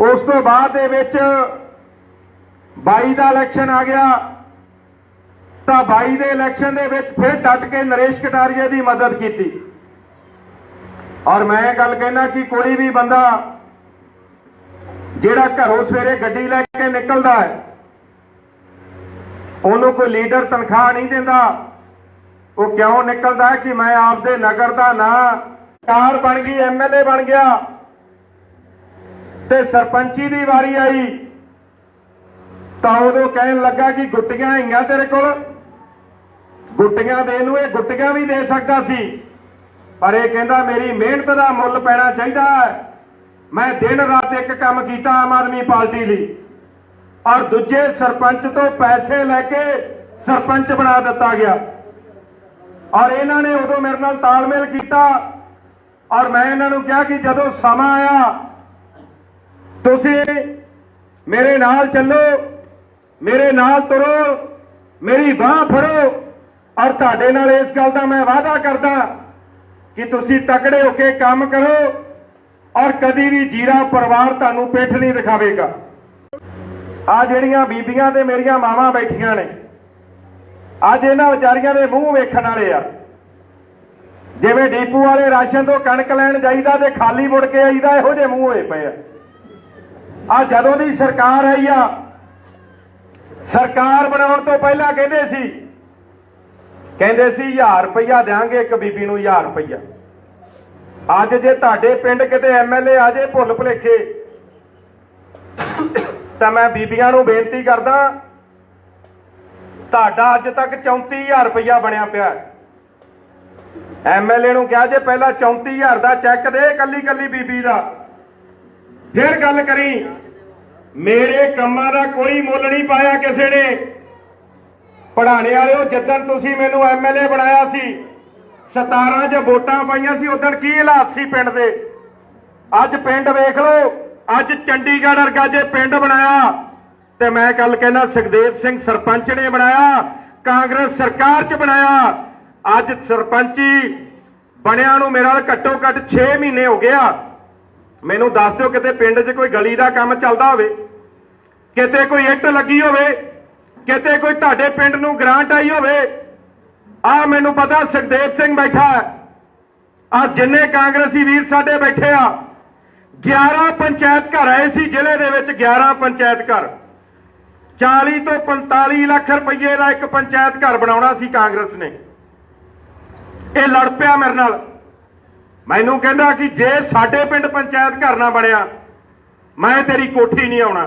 ਉਸ ਤੋਂ ਬਾਅਦ ਦੇ ਵਿੱਚ 22 ਦਾ ਇਲੈਕਸ਼ਨ ਆ ਗਿਆ। ਤਾਂ 22 ਦੇ ਇਲੈਕਸ਼ਨ ਦੇ ਵਿੱਚ ਫਿਰ ਡਟ ਕੇ ਨਰੇਸ਼ ਕਟਾਰੀਆ ਦੀ ਮਦਦ ਕੀਤੀ। ਔਰ ਮੈਂ ਗੱਲ ਕਹਿਣਾ ਕਿ ਕੋਈ ਵੀ ਬੰਦਾ ਜਿਹੜਾ ਘਰੋਂ ਸਵੇਰੇ ਗੱਡੀ ਲੈ ਕੇ ਨਿਕਲਦਾ ਹੈ, ਉਹਨੂੰ ਕੋਈ ਲੀਡਰ ਤਨਖਾਹ ਨਹੀਂ ਦਿੰਦਾ। ਉਹ ਕਿਉਂ ਨਿਕਲਦਾ ਕਿ ਮੈਂ ਆਪਦੇ ਨਗਰ ਦਾ ਨਾਂ ਕਾਰ ਬਣ ਗਈ ਐਮਐਲਏ ਬਣ ਗਿਆ। ਤੇ ਸਰਪੰਚੀ ਦੀ ਵਾਰੀ ਆਈ। ਤਾਂ ਉਦੋਂ ਕਹਿਣ ਲੱਗਾ ਕਿ ਗੁੱਟੀਆਂ ਹੈਗੀਆਂ ਤੇਰੇ ਕੋਲ। ਗੁੱਟੀਆਂ ਦੇਣ ਨੂੰ ਇਹ ਗੁੱਟੀਆਂ ਵੀ ਦੇ ਸਕਦਾ ਸੀ। ਪਰ ਇਹ ਕਹਿੰਦਾ, ਮੇਰੀ ਮਿਹਨਤ ਦਾ ਮੁੱਲ ਪੈਣਾ ਚਾਹੀਦਾ ਹੈ। ਮੈਂ ਦਿਨ ਰਾਤ ਇੱਕ ਕੰਮ ਕੀਤਾ ਆਮ ਆਦਮੀ ਪਾਰਟੀ ਲਈ। ਔਰ ਦੂਜੇ ਸਰਪੰਚ ਤੋਂ ਪੈਸੇ ਲੈ ਕੇ ਸਰਪੰਚ ਬਣਾ ਦਿੱਤਾ ਗਿਆ। ਔਰ ਇਹਨਾਂ ਨੇ ਉਦੋਂ ਮੇਰੇ ਨਾਲ ਤਾਲਮੇਲ ਕੀਤਾ। ਔਰ ਮੈਂ ਇਹਨਾਂ ਨੂੰ ਕਿਹਾ ਕਿ ਜਦੋਂ ਸਮਾਂ ਆਇਆ ਤੁਸੀਂ ਮੇਰੇ ਨਾਲ ਚੱਲੋ, ਮੇਰੇ ਨਾਲ ਤੁਰੋ, ਮੇਰੀ ਬਾਹ ਫੜੋ। ਔਰ ਤੁਹਾਡੇ ਨਾਲ ਇਸ ਗੱਲ ਦਾ ਮੈਂ ਵਾਅਦਾ ਕਰਦਾ ਕਿ ਤੁਸੀਂ ਤਕੜੇ ਹੋ ਕੇ ਕੰਮ ਕਰੋ ਔਰ ਕਦੀ ਵੀ ਜੀਰਾ ਪਰਿਵਾਰ ਤੁਹਾਨੂੰ ਪਿੱਠ ਨਹੀਂ ਦਿਖਾਵੇਗਾ। ਆ ਜਿਹੜੀਆਂ ਬੀਬੀਆਂ ਤੇ ਮੇਰੀਆਂ ਮਾਵਾਂ ਬੈਠੀਆਂ ਨੇ, ਅੱਜ ਇਹਨਾਂ ਵਿਚਾਰੀਆਂ ਦੇ ਮੂੰਹ ਵੇਖਣ ਵਾਲੇ ਆ। ਜਿਵੇਂ ਡੀਪੂ ਵਾਲੇ ਰਾਸ਼ਨ ਤੋਂ ਕਣਕ ਲੈਣ ਜਾਈਦਾ ਤੇ ਖਾਲੀ ਮੁੜ ਕੇ ਆਈਦਾ, ਇਹੋ ਜਿਹੇ ਮੂੰਹ ਹੋਏ ਪਏ ਆ। ਆ ਜਦੋਂ ਦੀ ਸਰਕਾਰ ਆਈ ਆ, ਸਰਕਾਰ ਬਣਾਉਣ ਤੋਂ ਪਹਿਲਾਂ ਕਹਿੰਦੇ ਸੀ ਕਹਿੰਦੇ ਸੀ 1000 ਰੁਪਇਆ ਦੇਾਂਗੇ ਇੱਕ ਬੀਬੀ ਨੂੰ 1000 ਰੁਪਇਆ ਅੱਜ ਜੇ ਤੁਹਾਡੇ ਪਿੰਡ ਕਿਤੇ ਐਮਐਲਏ ਆ ਜੇ ਭੁੱਲ ਭੁਲੇਖੇ, ਤਾਂ ਮੈਂ ਬੀਬੀਆਂ ਨੂੰ ਬੇਨਤੀ ਕਰਦਾ, ਤੁਹਾਡਾ ਅੱਜ ਤੱਕ 34000 ਰੁਪਇਆ ਬਣਿਆ ਪਿਆ ਐਮਐਲਏ ਨੂੰ ਕਿਹਾ ਜੇ ਪਹਿਲਾਂ 34000 ਦਾ ਚੈੱਕ ਦੇ ਕੱਲੀ ਕੱਲੀ ਬੀਬੀ ਦਾ। ਫਿਰ ਗੱਲ ਕਰੀ। ਮੇਰੇ ਕੰਮਾਂ ਦਾ ਕੋਈ ਮੁੱਲ ਨਹੀਂ ਪਾਇਆ ਕਿਸੇ ਨੇ। ਪੜਾਣੇ ਵਾਲਿਓ ਜਦੋਂ ਤੁਸੀਂ ਮੈਨੂੰ ਐਮਐਲਏ ਬਣਾਇਆ ਸੀ 17 ਚ ਵੋਟਾਂ ਪਾਈਆਂ ਸੀ, ਉਦੋਂ ਕੀ ਹਾਲਾਤ ਸੀ ਪਿੰਡ ਦੇ? ਅੱਜ ਪਿੰਡ ਵੇਖ ਲਓ, ਅੱਜ ਚੰਡੀਗੜ੍ਹ ਵਰਗਾ ਜੇ ਪਿੰਡ ਬਣਾਇਆ, ਤੇ ਮੈਂ ਕੱਲ ਕਹਿੰਦਾ ਸੁਖਦੇਵ ਸਿੰਘ ਸਰਪੰਚ ਨੇ ਬਣਾਇਆ, ਕਾਂਗਰਸ ਸਰਕਾਰ 'ਚ ਬਣਾਇਆ। ਅੱਜ ਸਰਪੰਚੀ ਬਣਿਆ ਨੂੰ ਮੇਰੇ ਨਾਲ ਘੱਟੋ ਘੱਟ 6 ਮਹੀਨੇ ਹੋ ਗਿਆ ਮੈਨੂੰ ਦੱਸ ਦਿਓ ਕਿਤੇ ਪਿੰਡ 'ਚ ਕੋਈ ਗਲੀ ਦਾ ਕੰਮ ਚੱਲਦਾ ਹੋਵੇ, ਕਿਤੇ ਕੋਈ ਇੱਟ ਲੱਗੀ ਹੋਵੇ, ਕਿਤੇ ਕੋਈ ਤੁਹਾਡੇ ਪਿੰਡ ਨੂੰ ਗ੍ਰਾਂਟ ਆਈ ਹੋਵੇ, ਆ ਮੈਨੂੰ ਪਤਾ ਸੁਖਦੇਵ ਸਿੰਘ ਬੈਠਾ ਆ ਜਿੰਨੇ ਕਾਂਗਰਸੀ ਵੀਰ ਸਾਡੇ ਬੈਠੇ ਆ 11 ਪੰਚਾਇਤ ਘਰ ਆਏ ਸੀ ਜ਼ਿਲ੍ਹੇ ਦੇ ਵਿੱਚ 11 ਪੰਚਾਇਤ ਘਰ। 40 ਤੋਂ 45 ਲੱਖ ਰੁਪਏ ਦਾ ਇੱਕ ਪੰਚਾਇਤ ਘਰ ਬਣਾਉਣਾ ਸੀ ਕਾਂਗਰਸ ਨੇ। ਇਹ ਲੜ ਪਿਆ ਮੇਰੇ ਨਾਲ। ਮੈਨੂੰ ਕਹਿੰਦਾ ਕਿ ਜੇ ਸਾਡੇ ਪਿੰਡ ਪੰਚਾਇਤ ਘਰ ਨਾ ਬਣਿਆ, ਮੈਂ ਤੇਰੀ ਕੋਠੀ ਨਹੀਂ ਆਉਣਾ।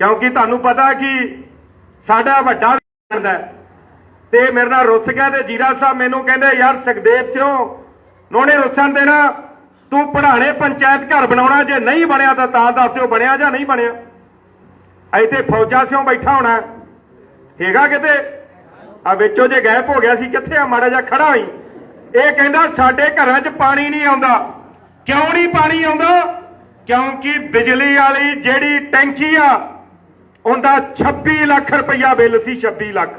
ਕਿਉਂਕਿ ਤੁਹਾਨੂੰ ਪਤਾ ਕਿ ਸਾਡਾ ਵੱਡਾ ਬਣਦਾ ਤੇ ਮੇਰੇ ਨਾਲ ਰੁੱਸ ਗਿਆ ਤੇ ਜੀਰਾ ਸਾਹਿਬ ਮੈਨੂੰ ਕਹਿੰਦੇ, ਯਾਰ ਸੁਖਦੇਵ ਚੋਂ ਨੋਣੇ ਰੁੱਸਣ ਦੇਣਾ, ਤੂੰ ਪੜਾਣੇ ਪੰਚਾਇਤ ਘਰ ਬਣਾਉਣਾ, ਜੇ ਨਹੀਂ ਬਣਿਆ ਤਾਂ ਤਾਂ ਦੱਸਿਓ ਬਣਿਆ ਜਾਂ ਨਹੀਂ ਬਣਿਆ। ਇੱਥੇ ਫੌਜਾ ਸਿਓ ਬੈਠਾ ਹੋਣਾ ਹੈਗਾ ਕਿਤੇ? ਆ ਵਿੱਚੋਂ ਜੇ ਗਾਇਬ ਹੋ ਗਿਆ ਸੀ, ਕਿੱਥੇ ਆ? ਮਾੜਾ ਜਿਹਾ ਖੜਾ ਹੋਈ। ਇਹ ਕਹਿੰਦਾ ਸਾਡੇ ਘਰਾਂ 'ਚ ਪਾਣੀ ਨਹੀਂ ਆਉਂਦਾ। ਕਿਉਂ ਨਹੀਂ ਪਾਣੀ ਆਉਂਦਾ? ਕਿਉਂਕਿ ਬਿਜਲੀ ਵਾਲੀ ਜਿਹੜੀ ਟੈਂਕੀ ਆ, ਉਹਦਾ 26 ਲੱਖ ਰੁਪਈਆ ਬਿੱਲ ਸੀ 26 ਲੱਖ।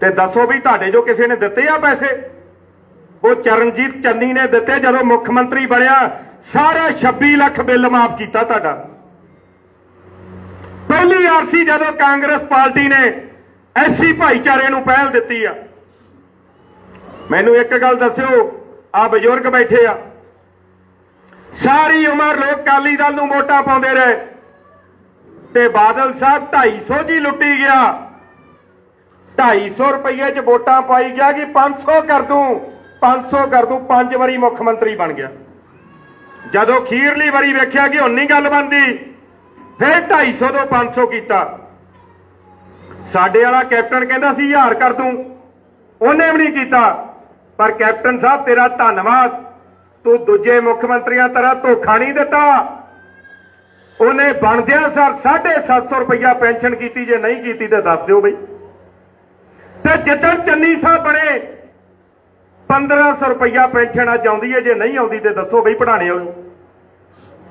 ਤੇ ਦੱਸੋ ਵੀ ਤੁਹਾਡੇ ਜੋ ਕਿਸੇ ਨੇ ਦਿੱਤੇ ਆ ਪੈਸੇ? ਉਹ ਚਰਨਜੀਤ ਚੰਨੀ ਨੇ ਦਿੱਤੇ ਜਦੋਂ ਮੁੱਖ ਮੰਤਰੀ ਬਣਿਆ। ਸਾਰਾ 26 ਲੱਖ ਬਿੱਲ ਮਾਫ ਕੀਤਾ ਤੁਹਾਡਾ। ਪਹਿਲੀ ਆਰਸੀ ਜਦੋਂ ਕਾਂਗਰਸ ਪਾਰਟੀ ਨੇ ਐਸੀ ਭਾਈਚਾਰੇ ਨੂੰ ਪਹਿਲ ਦਿੱਤੀ ਆ। ਮੈਨੂੰ ਇੱਕ ਗੱਲ ਦੱਸਿਓ, ਆ ਬਜ਼ੁਰਗ ਬੈਠੇ ਆ। ਸਾਰੀ ਉਮਰ ਲੋਕ ਕਾਲੀ ਦਲ ਨੂੰ ਵੋਟਾਂ ਪਾਉਂਦੇ ਰਹੇ। ਤੇ ਬਾਦਲ ਸਾਹਿਬ 250 ਜੀ ਲੁੱਟੀ ਗਿਆ। 250 ਰੁਪਏ 'ਚ ਵੋਟਾਂ ਪਾਈ ਗਿਆ ਕਿ 500 ਕਰ ਦੂੰ 500 ਕਰ ਦੂੰ, ਪੰਜ ਵਾਰੀ ਮੁੱਖ ਮੰਤਰੀ ਬਣ ਗਿਆ। ਜਦੋਂ ਖੀਰਲੀ ਵਾਰੀ ਵੇਖਿਆ ਕਿ ਹੁਣ ਨਹੀਂ ਗੱਲ ਬਣਦੀ, ਫਿਰ 250 ਤੋਂ 500 ਕੀਤਾ। ਸਾਡੇ ਵਾਲਾ ਕੈਪਟਨ ਕਹਿੰਦਾ ਸੀ 1000 ਕਰ ਦੂੰ। ਉਹਨੇ ਵੀ ਨਹੀਂ ਕੀਤਾ। ਪਰ ਕੈਪਟਨ ਸਾਹਿਬ, ਤੇਰਾ ਧੰਨਵਾਦ। ਤੂੰ ਦੂਜੇ ਮੁੱਖ ਮੰਤਰੀਆਂ ਤਰ੍ਹਾਂ ਧੋਖਾ ਨਹੀਂ ਦਿੱਤਾ। ਉਹਨੇ ਬਣਦਿਆਂ ਸਰ 750 ਰੁਪਇਆ ਪੈਨਸ਼ਨ ਕੀਤੀ, ਜੇ ਨਹੀਂ ਕੀਤੀ ਤਾਂ ਦੱਸ ਦਿਓ ਬਈ। ਤੇ ਜਿੱਦਣ ਚੰਨੀ ਸਾਹਿਬ ਬਣੇ 1500 ਰੁਪਇਆ ਪੈਨਸ਼ਨ ਅੱਜ ਆਉਂਦੀ ਹੈ, ਜੇ ਨਹੀਂ ਆਉਂਦੀ ਤੇ ਦੱਸੋ ਬਈ ਪੜਾਣੇ ਵਾਲੋ।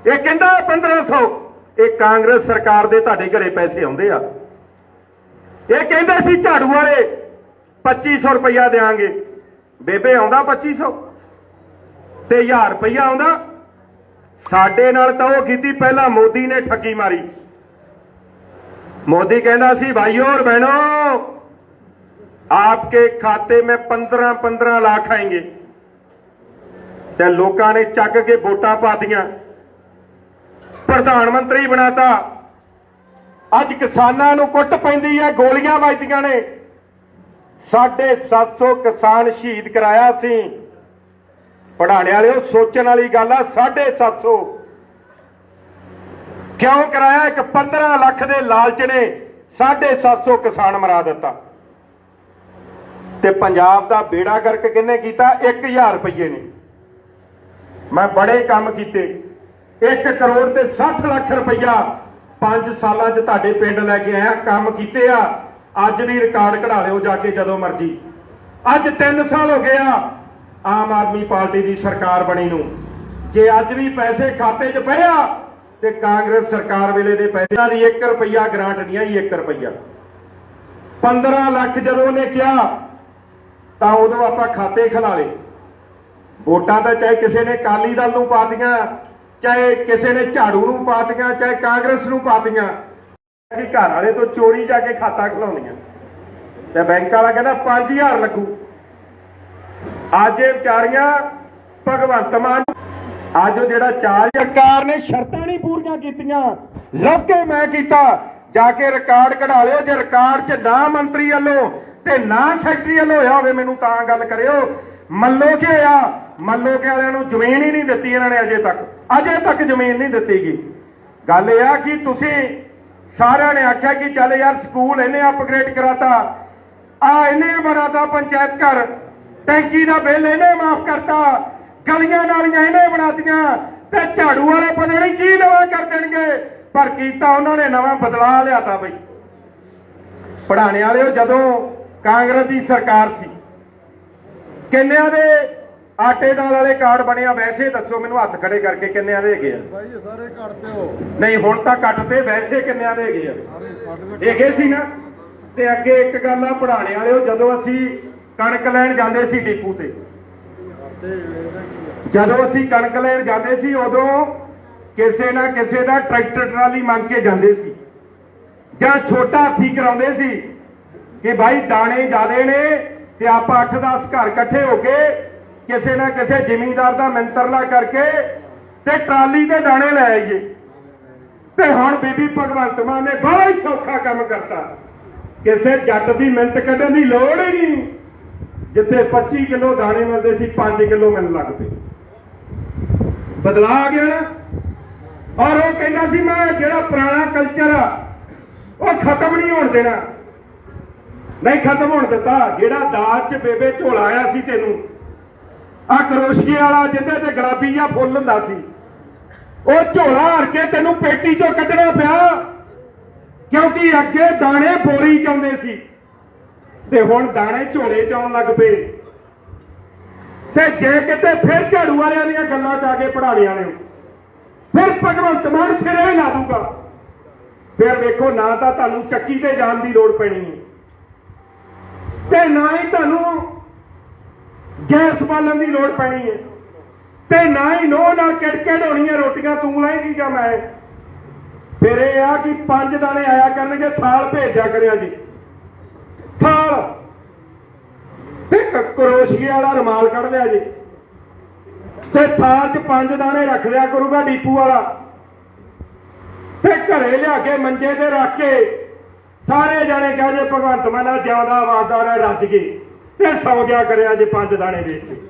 ਇਹ ਕਹਿੰਦਾ 1500 ਇਹ ਕਾਂਗਰਸ ਸਰਕਾਰ ਦੇ ਤੁਹਾਡੇ ਘਰੇ ਪੈਸੇ ਆਉਂਦੇ ਆ। ਇਹ ਕਹਿੰਦੇ ਸੀ ਝਾੜੂ ਵਾਲੇ 2500 ਰੁਪਇਆ ਦੇਾਂਗੇ ਬੇਬੇ ਆਉਂਦਾ 2500 ਤੇ 1000 ਰੁਪਇਆ ਆਉਂਦਾ ਸਾਡੇ ਨਾਲ ਤਾਂ ਉਹ ਕੀਤੀ ਪਹਿਲਾਂ ਮੋਦੀ ਨੇ ਠੱਗੀ ਮਾਰੀ ਮੋਦੀ ਕਹਿੰਦਾ ਸੀ ਭਾਈਓ और बहनों आपके खाते में 15 15 लाख आएंगे ਤੇ ਲੋਕਾਂ ਨੇ ਚੱਕ ਕੇ ਵੋਟਾਂ ਪਾਤੀਆਂ ਪ੍ਰਧਾਨ ਮੰਤਰੀ ਬਣਾਤਾ ਅੱਜ ਕਿਸਾਨਾਂ ਨੂੰ ਕੁੱਟ ਪੈਂਦੀ ਹੈ ਗੋਲੀਆਂ ਵੱਜਦੀਆਂ ਨੇ 750 ਕਿਸਾਨ ਸ਼ਹੀਦ ਕਰਾਇਆ ਸੀ। ਪੜਾਣੇ ਵਾਲਿਓ, ਸੋਚਣ ਵਾਲੀ ਗੱਲ ਆ 750 ਕਿਉਂ ਕਰਾਇਆ? ਇੱਕ 15 ਲੱਖ ਦੇ ਲਾਲਚ ਨੇ 750 ਕਿਸਾਨ ਮਰਾ ਦਿੱਤਾ। ਤੇ ਪੰਜਾਬ ਦਾ ਬੇੜਾ ਗਰਕ ਕਿੰਨੇ ਕੀਤਾ? 1000 ਰੁਪਏ ਨੇ। ਮੈਂ ਬੜੇ ਕੰਮ ਕੀਤੇ। 1 ਕਰੋੜ ਤੇ 60 ਲੱਖ ਰੁਪਈਆ 5 ਸਾਲਾਂ 'ਚ ਤੁਹਾਡੇ ਪਿੰਡ ਲੈ ਕੇ ਆਇਆ, ਕੰਮ ਕੀਤੇ ਆ। ਅੱਜ ਵੀ ਰਿਕਾਰਡ ਕਢਾ ਲਿਓ ਜਾ ਕੇ ਜਦੋਂ ਮਰਜ਼ੀ। ਅੱਜ 3 ਸਾਲ ਹੋ ਗਿਆ ਆਮ ਆਦਮੀ ਪਾਰਟੀ ਦੀ ਸਰਕਾਰ ਬਣੀ ਨੂੰ। ਜੇ ਅੱਜ ਵੀ ਪੈਸੇ ਖਾਤੇ 'ਚ ਪਏ ਆ, ਤੇ ਕਾਂਗਰਸ ਸਰਕਾਰ ਵੇਲੇ ਦੇ ਪੈਸੇ ਦੀ 1 ਰੁਪਈਆ ਗ੍ਰਾਂਟ ਨਹੀਂ ਆਈ 1 ਰੁਪਈਆ। 15 ਲੱਖ ਜਦੋਂ ਉਹਨੇ ਕਿਹਾ, ਤਾਂ ਉਦੋਂ ਆਪਾਂ ਖਾਤੇ ਖਿਲਾ ਲਏ। ਵੋਟਾਂ ਤਾਂ ਚਾਹੇ ਕਿਸੇ ਨੇ ਕਾਲੀ ਦਲ ਨੂੰ ਪਾਤੀਆਂ ਚਾਹੇ ਕਿਸੇ ਨੇ ਝਾੜੂ ਨੂੰ ਪਾਤੀਆਂ ਚਾਹੇ ਕਾਂਗਰਸ ਨੂੰ ਪਾਤੀਆਂ ਕਿ ਘਰ ਵਾਲੇ ਤੋਂ ਚੋਰੀ ਜਾ ਕੇ ਖਾਤਾ ਖਲਾਉਂਦੀਆਂ। ਤੇ ਬੈਂਕ ਵਾਲਾ ਕਹਿੰਦਾ 5000 ਲੱਗੂ। ਅੱਜ ਇਹ ਵਿਚਾਰੀਆਂ ਭਗਵੰਤ ਮਾਨ ਅੱਜ ਉਹ ਜਿਹੜਾ ਚਾਰ ਸਰਕਾਰ ਨੇ ਸ਼ਰਤਾਂ ਨਹੀਂ ਪੂਰੀਆਂ ਕੀਤੀਆਂ। ਲੱਭ ਕੇ ਮੈਂ ਕੀਤਾ। ਜਾ ਕੇ ਰਿਕਾਰਡ ਕਢਾ ਲਿਓ। ਜੇ ਰਿਕਾਰਡ 'ਚ ਨਾ ਮੰਤਰੀ ਵੱਲੋਂ ਤੇ ਨਾ ਸੈਕਟਰੀ ਵੱਲੋਂ ਹੋਇਆ ਹੋਵੇ, ਮੈਨੂੰ ਤਾਂ ਗੱਲ ਕਰਿਓ। ਮੱਲੋ ਕੇ ਆ। ਮੱਲੋ ਕੇ ਵਾਲਿਆਂ ਨੂੰ ਜ਼ਮੀਨ ਹੀ ਨਹੀਂ ਦਿੱਤੀ ਇਹਨਾਂ ਨੇ ਅਜੇ ਤੱਕ। ਅਜੇ ਤੱਕ ਜ਼ਮੀਨ ਨਹੀਂ ਦਿੱਤੀਗੀ ਗੱਲ ਇਹ ਆ ਕਿ ਤੁਸੀਂ ਸਾਰਿਆਂ ਨੇ ਆਖਿਆ ਕਿ ਚੱਲ ਯਾਰ ਸਕੂਲ ਇਹਨੇ ਅਪਗ੍ਰੇਡ ਕਰਾਤਾ। ਆ ਇਹਨੇ ਬਣਾਤਾ ਪੰਚਾਇਤ ਘਰ। ਟੈਂਕੀ ਦਾ ਬਿੱਲ ਇਹਨੇ ਮਾਫ ਕਰਤਾ। ਗਲੀਆਂ ਨਾਲੀਆਂ ਇਹਨੇ ਬਣਾਤੀਆਂ। ਤੇ ਝਾੜੂ ਵਾਲੇ ਪਤਾ ਨਹੀਂ ਕੀ ਨਵਾਂ ਕਰ ਦੇਣਗੇ। ਪਰ ਕੀਤਾ ਉਹਨਾਂ ਨੇ ਨਵਾਂ ਬਦਲਾਅ ਲਿਆਤਾ ਬਈ। ਪੜਾਣੇ ਵਾਲਿਓ, ਜਦੋਂ ਕਾਂਗਰਸ ਦੀ ਸਰਕਾਰ ਸੀ, ਕਿੰਨਿਆਂ ਦੇ ਆਟੇ ਦਾਲ ਵਾਲੇ ਕਾਰਡ ਬਣਿਆ ਵੈਸੇ ਦੱਸੋ ਮੈਨੂੰ ਹੱਥ ਖੜੇ ਕਰਕੇ ਕਿੰਨਿਆਂ ਦੇ ਹੈਗੇ ਆ? ਭਾਈ ਸਾਰੇ ਕੱਟਦੇ ਹੋ। ਨਹੀਂ ਹੁਣ ਤਾਂ ਕੱਟ ਤੇ ਵੈਸੇ ਕਿੰਨਿਆਂ ਦੇ ਹੈਗੇ ਆ? ਹੈਗੇ ਸੀ ਨਾ? ਤੇ ਅੱਗੇ ਇੱਕ ਗੱਲ ਆ ਪੜਾਣੇ ਵਾਲਿਓ ਜਦੋਂ ਅਸੀਂ ਕਣਕ ਲੈਣ ਜਾਂਦੇ ਸੀ ਡਿਪੂ ਤੇ। ਜਦੋਂ ਅਸੀਂ ਕਣਕ ਲੈਣ ਜਾਂਦੇ ਸੀ ਉਦੋਂ ਕਿਸੇ ਨਾ ਕਿਸੇ ਦਾ ਟਰੈਕਟਰ ਟਰਾਲੀ ਮੰਗ ਕੇ ਜਾਂਦੇ ਸੀ। ਜਾਂ ਛੋਟਾ ਹਾਥੀ ਕਰਾਉਂਦੇ ਸੀ ਕਿ ਭਾਈ ਦਾਣੇ ਜ਼ਿਆਦੇ ਨੇ ਤੇ ਆਪਾਂ 8-10 ਘਰ ਇਕੱਠੇ ਹੋ ਕੇ ਕਿਸੇ ਨਾ ਕਿਸੇ ਜ਼ਿਮੀਂਦਾਰ ਦਾ ਮੰਤਰਲਾ ਕਰਕੇ ਤੇ ਟਰਾਲੀ ਦੇ ਦਾਣੇ ਲੈ ਆਈਏ। ਤੇ ਹੁਣ ਬੀਬੀ ਭਗਵੰਤ ਮਾਨ ਨੇ ਬੜਾ ਹੀ ਸੌਖਾ ਕੰਮ ਕਰਤਾ। ਕਿਸੇ ਜੱਟ ਦੀ ਮਿਹਨਤ ਕੱਢਣ ਦੀ ਲੋੜ ਹੀ ਨਹੀਂ। ਜਿੱਥੇ 25 ਕਿਲੋ ਦਾਣੇ ਮਿਲਦੇ ਸੀ 5 ਕਿਲੋ ਮਿਲਣ ਲੱਗ ਪਏ। ਬਦਲਾ ਆ ਗਿਆ ਨਾ। ਔਰ ਉਹ ਕਹਿੰਦਾ ਸੀ, ਮੈਂ ਜਿਹੜਾ ਪੁਰਾਣਾ ਕਲਚਰ ਆ, ਉਹ ਖਤਮ ਨਹੀਂ ਹੋਣ ਦੇਣਾ। ਨਹੀਂ ਖਤਮ ਹੋਣ ਦਿੱਤਾ। ਜਿਹੜਾ ਦਾਜ 'ਚ ਬੇਬੇ ਝੋਲਾ ਆਇਆ ਸੀ ਤੈਨੂੰ ਆ ਕਰੋਸ਼ੀਏ ਵਾਲਾ ਜਿੱਦੇ ਤੇ ਗੁਲਾਬੀ ਜਿਹਾ ਫੁੱਲ ਹੁੰਦਾ ਸੀ। ਉਹ ਝੋਲਾ ਹਰ ਕੇ ਤੈਨੂੰ ਪੇਟੀ 'ਚੋਂ ਕੱਢਣਾ ਪਿਆ। ਕਿਉਂਕਿ ਅੱਗੇ ਦਾਣੇ ਬੋਰੀ 'ਚ ਆਉਂਦੇ ਸੀ। ਤੇ ਹੁਣ ਦਾਣੇ ਝੋਲੇ 'ਚ ਆਉਣ ਲੱਗ ਪਏ। ਤੇ ਜੇ ਕਿਤੇ ਫਿਰ ਝਾੜੂ ਵਾਲਿਆਂ ਦੀਆਂ ਗੱਲਾਂ 'ਚ ਆ ਕੇ ਪੜਾਣੇ ਨੇ ਫਿਰ ਭਗਵੰਤ ਮਾਨ ਸਿਰੇ ਹੀ ਲਾ ਦੂਗਾ। ਫਿਰ ਵੇਖੋ, ਨਾ ਤਾਂ ਤੁਹਾਨੂੰ ਚੱਕੀ ਤੇ ਜਾਣ ਦੀ ਲੋੜ ਪੈਣੀ। ਹੈ ਤੇ ਨਾ ਹੀ ਤੁਹਾਨੂੰ ਗੈਸ ਬਾਲਣ ਦੀ ਲੋੜ ਪੈਣੀ ਹੈ ਤੇ ਨਾ ਹੀ ਨੋ ਨਾ ਕਿੜਕਿੜ ਹੋਣੀਆਂ ਰੋਟੀਆਂ, ਤੂੰ ਲਾਏਗੀ ਜਾਂ ਮੈਂ ਫਿਰ ਇਹ ਆ ਕਿ ਪੰਜ ਦਾਣੇ ਆਇਆ ਕਰਨਗੇ, ਥਾਲ ਭੇਜਿਆ ਕਰਿਆ ਜੀ। ਥਾਲ। ਤੇ ਕਰੋਸ਼ੀਏ ਵਾਲਾ ਰਮਾਲ ਕੱਢ ਲਿਆ ਜੀ। ਤੇ ਥਾਲ 'ਚ ਪੰਜ ਦਾਣੇ ਰੱਖ ਲਿਆ ਕਰੂਗਾ ਡੀਪੂ ਵਾਲਾ। ਤੇ ਘਰੇ ਲਿਆ ਕੇ ਮੰਜੇ ਤੇ ਰੱਖ ਕੇ ਸਾਰੇ ਜਾਣੇ ਕਹਿ ਜੇ ਭਗਵੰਤ ਮਾਨਾ ਜ਼ਿਆਦਾ ਆਵਾਜ਼ਦਾਰ ਹੈ ਰੱਜ ਗਈ। ਤੇ ਸੌ ਗਿਆ ਕਰਿਆ ਜੇ ਪੰਜ ਦਾਣੇ ਵੇਚ ਕੇ?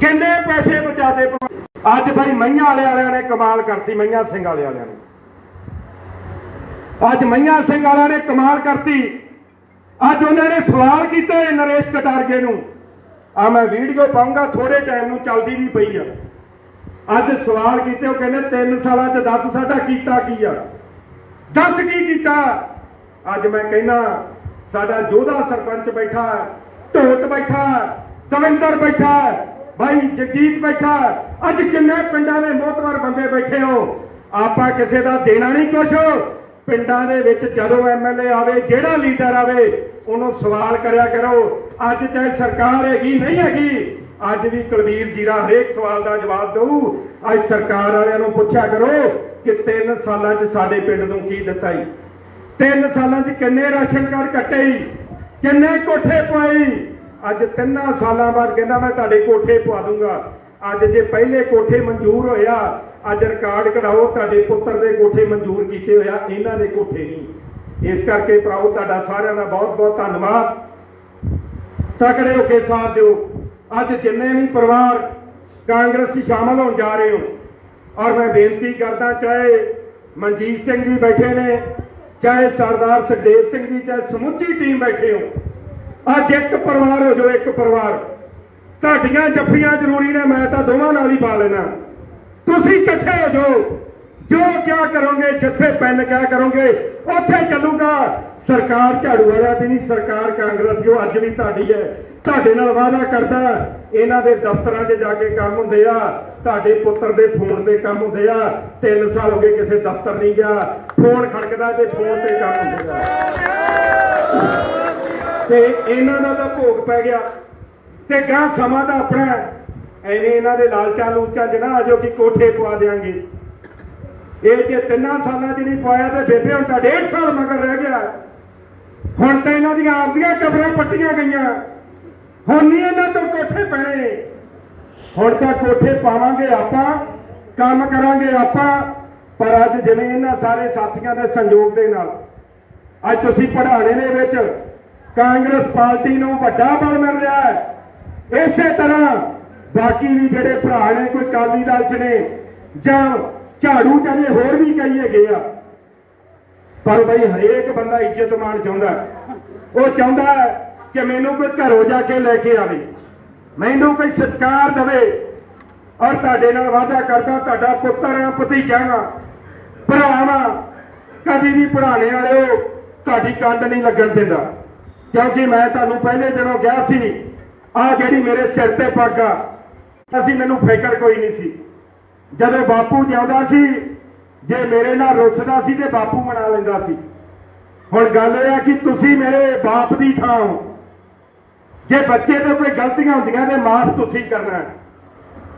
ਕਿੰਨੇ ਪੈਸੇ ਬਚਾਤੇ ਭਗਵੰਤ- ਅੱਜ ਭਾਈ ਮਈਆਂ ਵਾਲੇ ਵਾਲਿਆਂ ਨੇ ਕਮਾਲ ਕਰਤੀ, ਮਈਆਂ ਸਿੰਘ ਵਾਲੇ ਵਾਲਿਆਂ ਨੇ। ਅੱਜ ਮਈਆਂ ਸਿੰਘ ਵਾਲਿਆਂ ਨੇ ਕਮਾਲ ਕਰਤੀ। ਅੱਜ ਉਹਨਾਂ ਨੇ ਸਵਾਲ ਕੀਤੇ ਨਰੇਸ਼ ਕਟਾਰਗੇ ਨੂੰ। ਆ ਮੈਂ ਵੀਡੀਓ ਪਾਉਂਗਾ ਥੋੜੇ ਟਾਈਮ ਨੂੰ ਚੱਲਦੀ ਵੀ ਪਈ ਆ। ਅੱਜ ਸਵਾਲ ਕੀਤੇ, ਉਹ ਕਹਿੰਦੇ 3 ਸਾਲਾਂ ਚ ਦੱਸ ਸਾਡਾ ਕੀਤਾ ਕੀ ਆ? ਦੱਸ ਕੀ ਕੀਤਾ? ਅੱਜ ਮੈਂ ਕਹਿੰਦਾ ਸਾਡਾ ਜੋਧਾ ਸਰਪੰਚ ਬੈਠਾ ਹੈ, ਢੋਟ ਬੈਠਾ ਹੈ, ਦਵਿੰਦਰ ਬੈਠਾ ਹੈ, ਭਾਈ ਜਗਜੀਤ ਬੈਠਾ ਅੱਜ ਕਿੰਨੇ ਪਿੰਡਾਂ ਦੇ ਮੋਹਤਵਰ ਬੰਦੇ ਬੈਠੇ ਹੋ? ਆਪਾਂ ਕਿਸੇ ਦਾ ਦੇਣਾ ਨਹੀਂ ਕੁਛ। ਪਿੰਡਾਂ ਦੇ ਵਿੱਚ ਜਦੋਂ ਐਮਐਲਏ ਆਵੇ ਜਿਹੜਾ ਲੀਡਰ ਆਵੇ ਉਹਨੂੰ ਸਵਾਲ ਕਰਿਆ ਕਰੋ। ਅੱਜ ਚਾਹੇ ਸਰਕਾਰ ਹੈਗੀ ਨਹੀਂ ਹੈਗੀ ਅੱਜ ਵੀ ਕੁਲਵੀਰ ਜੀਰਾ ਹਰੇਕ ਸਵਾਲ ਦਾ ਜਵਾਬ ਦਊ। ਅੱਜ ਸਰਕਾਰ ਵਾਲਿਆਂ ਨੂੰ ਪੁੱਛਿਆ ਕਰੋ ਕਿ 3 ਸਾਲਾਂ 'ਚ ਸਾਡੇ ਪਿੰਡ ਨੂੰ ਕੀ ਦਿੱਤਾ ਈ ਤਿੰਨ ਸਾਲਾਂ 'ਚ ਕਿੰਨੇ ਰਾਸ਼ਨ ਕਾਰਡ ਕੱਟੇ ਕਿੰਨੇ ਕੋਠੇ ਪਵਾਈ ਅੱਜ ਤਿੰਨਾਂ ਸਾਲਾਂ ਬਾਅਦ ਕਹਿੰਦਾ ਮੈਂ ਤੁਹਾਡੇ ਕੋਠੇ ਪਵਾ ਦੂੰਗਾ। ਅੱਜ ਜੇ ਪਹਿਲੇ ਕੋਠੇ ਮਨਜ਼ੂਰ ਹੋਇਆ, ਅੱਜ ਰਿਕਾਰਡ ਕਢਾਓ, ਤੁਹਾਡੇ ਪੁੱਤਰ ਦੇ ਕੋਠੇ ਮਨਜ਼ੂਰ ਕੀਤੇ ਹੋਇਆ, ਇਹਨਾਂ ਦੇ ਕੋਠੇ ਨਹੀਂ ਇਸ ਕਰਕੇ ਭਰਾਓ ਤੁਹਾਡਾ ਸਾਰਿਆਂ ਦਾ ਬਹੁਤ ਬਹੁਤ ਧੰਨਵਾਦ। ਤਕੜੇ ਹੋ ਕੇ ਸਾਥ ਦਿਓ। ਅੱਜ ਜਿੰਨੇ ਵੀ ਪਰਿਵਾਰ ਕਾਂਗਰਸ 'ਚ ਸ਼ਾਮਲ ਹੋਣ ਜਾ ਰਹੇ ਹੋ, ਔਰ ਮੈਂ ਬੇਨਤੀ ਕਰਦਾ, ਚਾਹੇ ਮਨਜੀਤ ਸਿੰਘ ਜੀ ਬੈਠੇ ਨੇ ਚਾਹੇ ਸਰਦਾਰ ਸੁਖਦੇਵ ਸਿੰਘ ਜੀ, ਚਾਹੇ ਸਮੁੱਚੀ ਟੀਮ ਬੈਠੇ ਹੋ, ਅੱਜ ਇੱਕ ਪਰਿਵਾਰ ਹੋ ਜਾਓ, ਇੱਕ ਪਰਿਵਾਰ। ਤੁਹਾਡੀਆਂ ਜੱਫੀਆਂ ਜ਼ਰੂਰੀ ਨੇ, ਮੈਂ ਤਾਂ ਦੋਵਾਂ ਨਾਲ ਹੀ ਪਾ ਲੈਣਾ ਤੁਸੀਂ ਇਕੱਠੇ ਹੋ ਜਾਓ, ਜੋ ਕਿਆ ਕਰੋਗੇ, ਜਿੱਥੇ ਪੈਨ ਕਿਆ ਕਰੋਗੇ, ਉੱਥੇ ਚੱਲੂਗਾ। ਸਰਕਾਰ ਝਾੜੂ ਵਾਲਾ ਦੀ ਨਹੀਂ, ਸਰਕਾਰ ਕਾਂਗਰਸ, ਜੋ ਅੱਜ ਵੀ ਤੁਹਾਡੀ ਹੈ, ਤੁਹਾਡੇ ਨਾਲ ਵਾਅਦਾ ਕਰਦਾ ਇਹਨਾਂ ਦੇ ਦਫ਼ਤਰਾਂ 'ਚ ਜਾ ਕੇ ਕੰਮ ਹੁੰਦੇ ਆ, ਤੁਹਾਡੇ ਪੁੱਤਰ ਦੇ ਫੋਨ ਤੇ ਕੰਮ ਹੁੰਦੇ ਆ 3 ਸਾਲ ਹੋ ਗਏ ਕਿਸੇ ਦਫ਼ਤਰ ਨਹੀਂ ਗਿਆ, ਫੋਨ ਖੜਕਦਾ ਤੇ ਫੋਨ ਤੇ ਕੰਮ ਹੁੰਦੇ। ਆ ਤੇ ਇਹਨਾਂ ਦਾ ਤਾਂ ਭੋਗ ਪੈ ਗਿਆ। ਤੇ ਗਾਂ ਸਮਾਂ ਦਾ ਆਪਣਾ ਹੈ। ਐਵੇਂ ਇਹਨਾਂ ਦੇ ਲਾਲਚਾਂ ਲੂਚਾਂ ਚ ਨਾ ਆਜੋ ਕਿ ਕੋਠੇ ਪਵਾ ਦੇਾਂਗੇ ਇਹ ਜੇ ਤਿੰਨਾਂ ਸਾਲਾਂ ਚ ਨਹੀਂ ਪਵਾਇਆ ਤੇ ਬੇਬੇ ਹੁਣ ਤਾਂ ਡੇਢ ਸਾਲ ਮਗਰ ਰਹਿ ਗਿਆ। ਹੁਣ ਤਾਂ ਇਹਨਾਂ ਦੀਆਂ ਆਪਦੀਆਂ ਕਬਰਾਂ ਪੱਟੀਆਂ ਗਈਆਂ। ਹੁਣ ਨਹੀਂ ਇਹਨਾਂ ਤੋਂ ਕੋਠੇ ਪੈਣੇ। ਹੁਣ ਤਾਂ ਕੋਠੇ ਪਾਵਾਂਗੇ ਆਪਾਂ, ਕੰਮ ਕਰਾਂਗੇ ਆਪਾਂ, ਪਰ ਅੱਜ ਜਿਵੇਂ ਇਹਨਾਂ ਸਾਰੇ ਸਾਥੀਆਂ ਦੇ ਸੰਯੋਗ ਦੇ ਨਾਲ, ਅੱਜ ਤੁਸੀਂ ਪੜ੍ਹਾਣੇ ਦੇ ਵਿੱਚ ਕਾਂਗਰਸ ਪਾਰਟੀ ਨੂੰ ਵੱਡਾ ਬਲ ਮਿਲ ਰਿਹਾ ਹੈ। ਇਸੇ ਤਰ੍ਹਾਂ ਬਾਕੀ ਵੀ ਜਿਹੜੇ ਭਰਾ ਨੇ, ਕੋਈ ਕਾਲੀ ਦਲ ਚ ਨੇ, ਜਾਂ ਝਾੜੂ ਚਾਹੇ ਹੋਰ ਵੀ ਕਹੀਏ ਗਏ ਆ। ਪਰ ਬਈ ਹਰੇਕ ਬੰਦਾ ਇੱਜ਼ਤ ਮਾਣ ਚਾਹੁੰਦਾ ਉਹ ਚਾਹੁੰਦਾ ਕਿ ਮੈਨੂੰ ਕੋਈ ਘਰੋਂ ਜਾ ਕੇ ਲੈ ਕੇ ਆਵੇ, ਮੈਨੂੰ ਕੋਈ ਸਤਿਕਾਰ ਦੇਵੇ ਔਰ ਤੁਹਾਡੇ ਨਾਲ ਵਾਅਦਾ ਕਰਦਾ, ਤੁਹਾਡਾ ਪੁੱਤਰ ਆ, ਭਤੀਜਾ ਆ ਭਰਾਵਾ ਕਦੀ ਵੀ ਪੜਾਣੇ ਵਾਲਿਓ ਤੁਹਾਡੀ ਕੰਡ ਨਹੀਂ ਲੱਗਣ ਦਿੰਦਾ। ਕਿਉਂਕਿ ਮੈਂ ਤੁਹਾਨੂੰ ਪਹਿਲੇ ਦਿਨੋਂ ਕਿਹਾ ਸੀ ਆ ਜਿਹੜੀ ਮੇਰੇ ਸਿਰ ਤੇ ਪੱਗ ਆ, ਅਸੀਂ ਮੈਨੂੰ ਫਿਕਰ ਕੋਈ ਨਹੀਂ ਸੀ। ਜਦੋਂ ਬਾਪੂ ਜਿਉਂਦਾ ਸੀ ਜੇ ਮੇਰੇ ਨਾਲ ਰੁੱਸਦਾ ਸੀ ਤੇ ਬਾਪੂ ਮਨਾ ਲੈਂਦਾ ਸੀ। ਹੁਣ ਗੱਲ ਇਹ ਆ ਕਿ ਤੁਸੀਂ ਮੇਰੇ ਬਾਪ ਦੀ ਥਾਂ ਹੋ। ਜੇ ਬੱਚੇ ਤੋਂ ਕੋਈ ਗਲਤੀਆਂ ਹੁੰਦੀਆਂ ਤੇ ਮਾਫ ਤੁਸੀਂ ਕਰਨਾ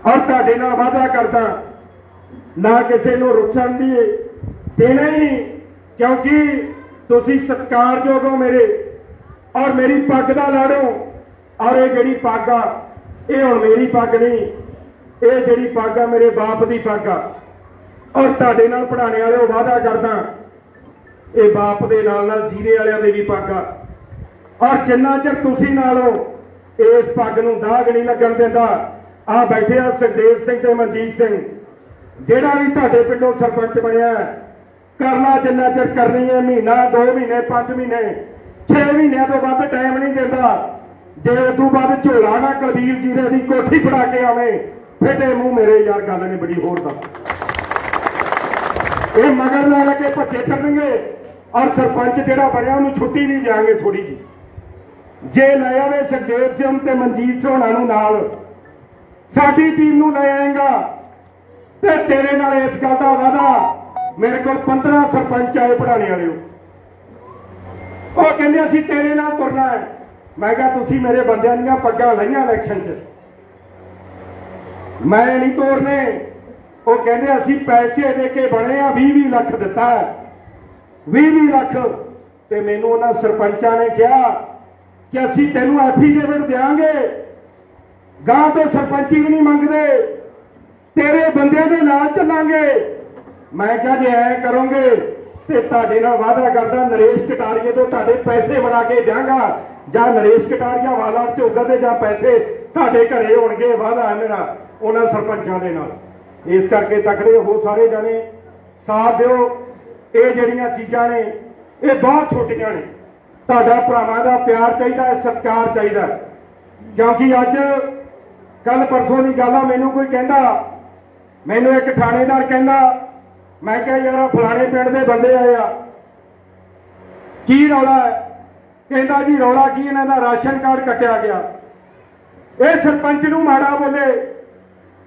ਔਰ ਤੁਹਾਡੇ ਨਾਲ ਵਾਅਦਾ ਕਰਦਾ ਨਾ ਕਿਸੇ ਨੂੰ ਰੁੱਸਣ ਦੀ ਦੇਣਾ ਹੀ ਨਹੀਂ, ਕਿਉਂਕਿ ਤੁਸੀਂ ਸਤਿਕਾਰਯੋਗ ਹੋ ਮੇਰੇ। ਔਰ ਮੇਰੀ ਪੱਗ ਦਾ ਲਾੜੋ, ਔਰ ਇਹ ਜਿਹੜੀ ਪੱਗ ਆ, ਇਹ ਹੁਣ ਮੇਰੀ ਪੱਗ ਨਹੀਂ, ਇਹ ਜਿਹੜੀ ਪੱਗ ਆ, ਮੇਰੇ ਬਾਪ ਦੀ ਪੱਗ ਆ। ਔਰ ਤੁਹਾਡੇ ਨਾਲ ਪੜਾਣੇ ਵਾਲਿਓ ਵਾਅਦਾ ਕਰਦਾ, ਇਹ ਬਾਪ ਦੇ ਨਾਲ ਨਾਲ ਜੀਰੇ ਵਾਲਿਆਂ ਦੇ ਵੀ ਪੱਗ ਆ। ਔਰ ਜਿੰਨਾ ਚਿਰ ਤੁਸੀਂ ਨਾਲ ਹੋ, ਇਸ ਪੱਗ ਨੂੰ ਦਾਗ ਨਹੀਂ ਲੱਗਣ ਦਿੰਦਾ। ਆ ਬੈਠੇ ਆ ਸੁਖਦੇਵ ਸਿੰਘ ਤੇ ਮਨਜੀਤ ਸਿੰਘ, ਜਿਹੜਾ ਵੀ ਤੁਹਾਡੇ ਪਿੰਡੋਂ ਸਰਪੰਚ ਬਣਿਆ ਕਰਨਾ ਜਿੰਨਾ ਚਿਰ ਕਰਨੀ ਹੈ, ਮਹੀਨਾ 2 ਮਹੀਨੇ 5 ਮਹੀਨੇ 6 ਮਹੀਨਿਆਂ ਤੋਂ ਵੱਧ ਟਾਈਮ ਨਹੀਂ ਦਿੰਦਾ। ਜੇ ਉਦੋਂ ਬਾਅਦ ਝੋਲਾ ਨਾ ਕੁਲਬੀਰ ਜੀਰੇ ਦੀ ਕੋਠੀ ਫੜਾ ਕੇ ਆਵੇਂ ਫੇਟੇ ਮੂੰਹ ਮੇਰੇ ਯਾਰ ਗੱਲ ਨਹੀਂ ਬੜੀ ਹੋਰ ਦਾ ਇਹ ਮਗਰ ਲਾ ਕੇ ਭੱਜੇ ਕਰਨਗੇ ਔਰ ਸਰਪੰਚ ਜਿਹੜਾ ਬਣਿਆ ਉਹਨੂੰ ਛੁੱਟੀ ਨਹੀਂ ਦਿਆਂਗੇ ਥੋੜੀ ਜੀ ਜੇ ਲੈ ਆਵੇ ਸੁਖਦੇਵ ਸਿੰਘ ਤੇ ਮਨਜੀਤ ਸੋਹਣਾ ਨੂੰ ਨਾਲ, ਸਾਡੀ ਟੀਮ ਨੂੰ ਲੈ ਆਏਗਾ। ਤੇ ਤੇਰੇ ਨਾਲ ਇਸ ਗੱਲ ਦਾ ਵਾਦਾ ਮੇਰੇ ਕੋਲ 15 ਸਰਪੰਚ ਆਏ ਪੜਾਣੇ ਵਾਲਿਓ ਉਹ ਕਹਿੰਦੇ ਅਸੀਂ ਤੇਰੇ ਨਾਲ ਤੁਰਨਾ ਹੈ। ਮੈਂ ਕਿਹਾ, ਤੁਸੀਂ ਮੇਰੇ ਬੰਦਿਆਂ ਦੀਆਂ ਪੱਗਾਂ ਲਈਆਂ ਇਲੈਕਸ਼ਨ 'ਚ। ਮੈਂ ਨਹੀਂ ਤੋਰਨੇ। ਉਹ ਕਹਿੰਦੇ ਅਸੀਂ ਪੈਸੇ ਦੇ ਕੇ ਬਣੇ ਆ 20 20 ਲੱਖ ਦਿੱਤਾ 20 20 ਲੱਖ। ਤੇ ਮੈਨੂੰ ਉਹਨਾਂ ਸਰਪੰਚਾਂ ਨੇ ਕਿਹਾ ਕਿ ਅਸੀਂ ਤੈਨੂੰ ਐਫੀਡੇਵਿਟ ਦੇਾਂਗੇ ਗਾਂ ਤੋਂ ਸਰਪੰਚੀ ਵੀ ਨਹੀਂ ਮੰਗਦੇ। ਤੇਰੇ ਬੰਦਿਆਂ ਦੇ ਨਾਲ ਚੱਲਾਂਗੇ। ਮੈਂ ਕਿਹਾ ਜੇ ਐ ਕਰੋਗੇ ਤੇ ਤੁਹਾਡੇ ਨਾਲ ਵਾਅਦਾ ਕਰਦਾ, ਨਰੇਸ਼ ਕਟਾਰੀਏ ਤੋਂ ਤੁਹਾਡੇ ਪੈਸੇ ਬਣਾ ਕੇ ਜਾਵਾਂਗਾ ਜਾਂ ਨਰੇਸ਼ ਕਟਾਰੀਆ ਵਾਲਾ ਝੋਗਾ ਤੇ ਜਾਂ ਪੈਸੇ ਤੁਹਾਡੇ ਘਰੇ ਹੋਣਗੇ, ਵਾਅਦਾ ਹੈ ਮੇਰਾ, ਉਹਨਾਂ ਸਰਪੰਚਾਂ ਦੇ ਨਾਲ। ਇਸ ਕਰਕੇ ਤਕੜੇ ਹੋ ਸਾਰੇ ਜਾਣੇ, ਸਾਥ ਦਿਓ। ਇਹ ਜਿਹੜੀਆਂ ਚੀਜ਼ਾਂ ਨੇ, ਇਹ ਬਹੁਤ ਛੋਟੀਆਂ ਨੇ। ਤੁਹਾਡਾ ਭਰਾਵਾਂ ਦਾ ਪਿਆਰ ਚਾਹੀਦਾ ਹੈ, ਸਤਿਕਾਰ ਚਾਹੀਦਾ ਕਿਉਂਕਿ ਅੱਜ ਕੱਲ ਪਰਸੋਂ ਦੀ ਗੱਲ ਆ, ਮੈਨੂੰ ਕੋਈ ਕਹਿੰਦਾ, ਮੈਨੂੰ ਇੱਕ ਥਾਣੇਦਾਰ ਕਹਿੰਦਾ, ਮੈਂ ਕਿਹਾ, ਯਾਰ ਫਲਾਣੇ ਪਿੰਡ ਦੇ ਬੰਦੇ ਆਏ ਆ। ਕੀ ਰੌਲਾ ਹੈ? ਕਹਿੰਦਾ, ਜੀ, ਰੌਲਾ ਕੀ ਇਹਨਾਂ ਦਾ ਰਾਸ਼ਨ ਕਾਰਡ ਕੱਟਿਆ ਗਿਆ। ਇਹ ਸਰਪੰਚ ਨੂੰ ਮਾੜਾ ਬੋਲੇ।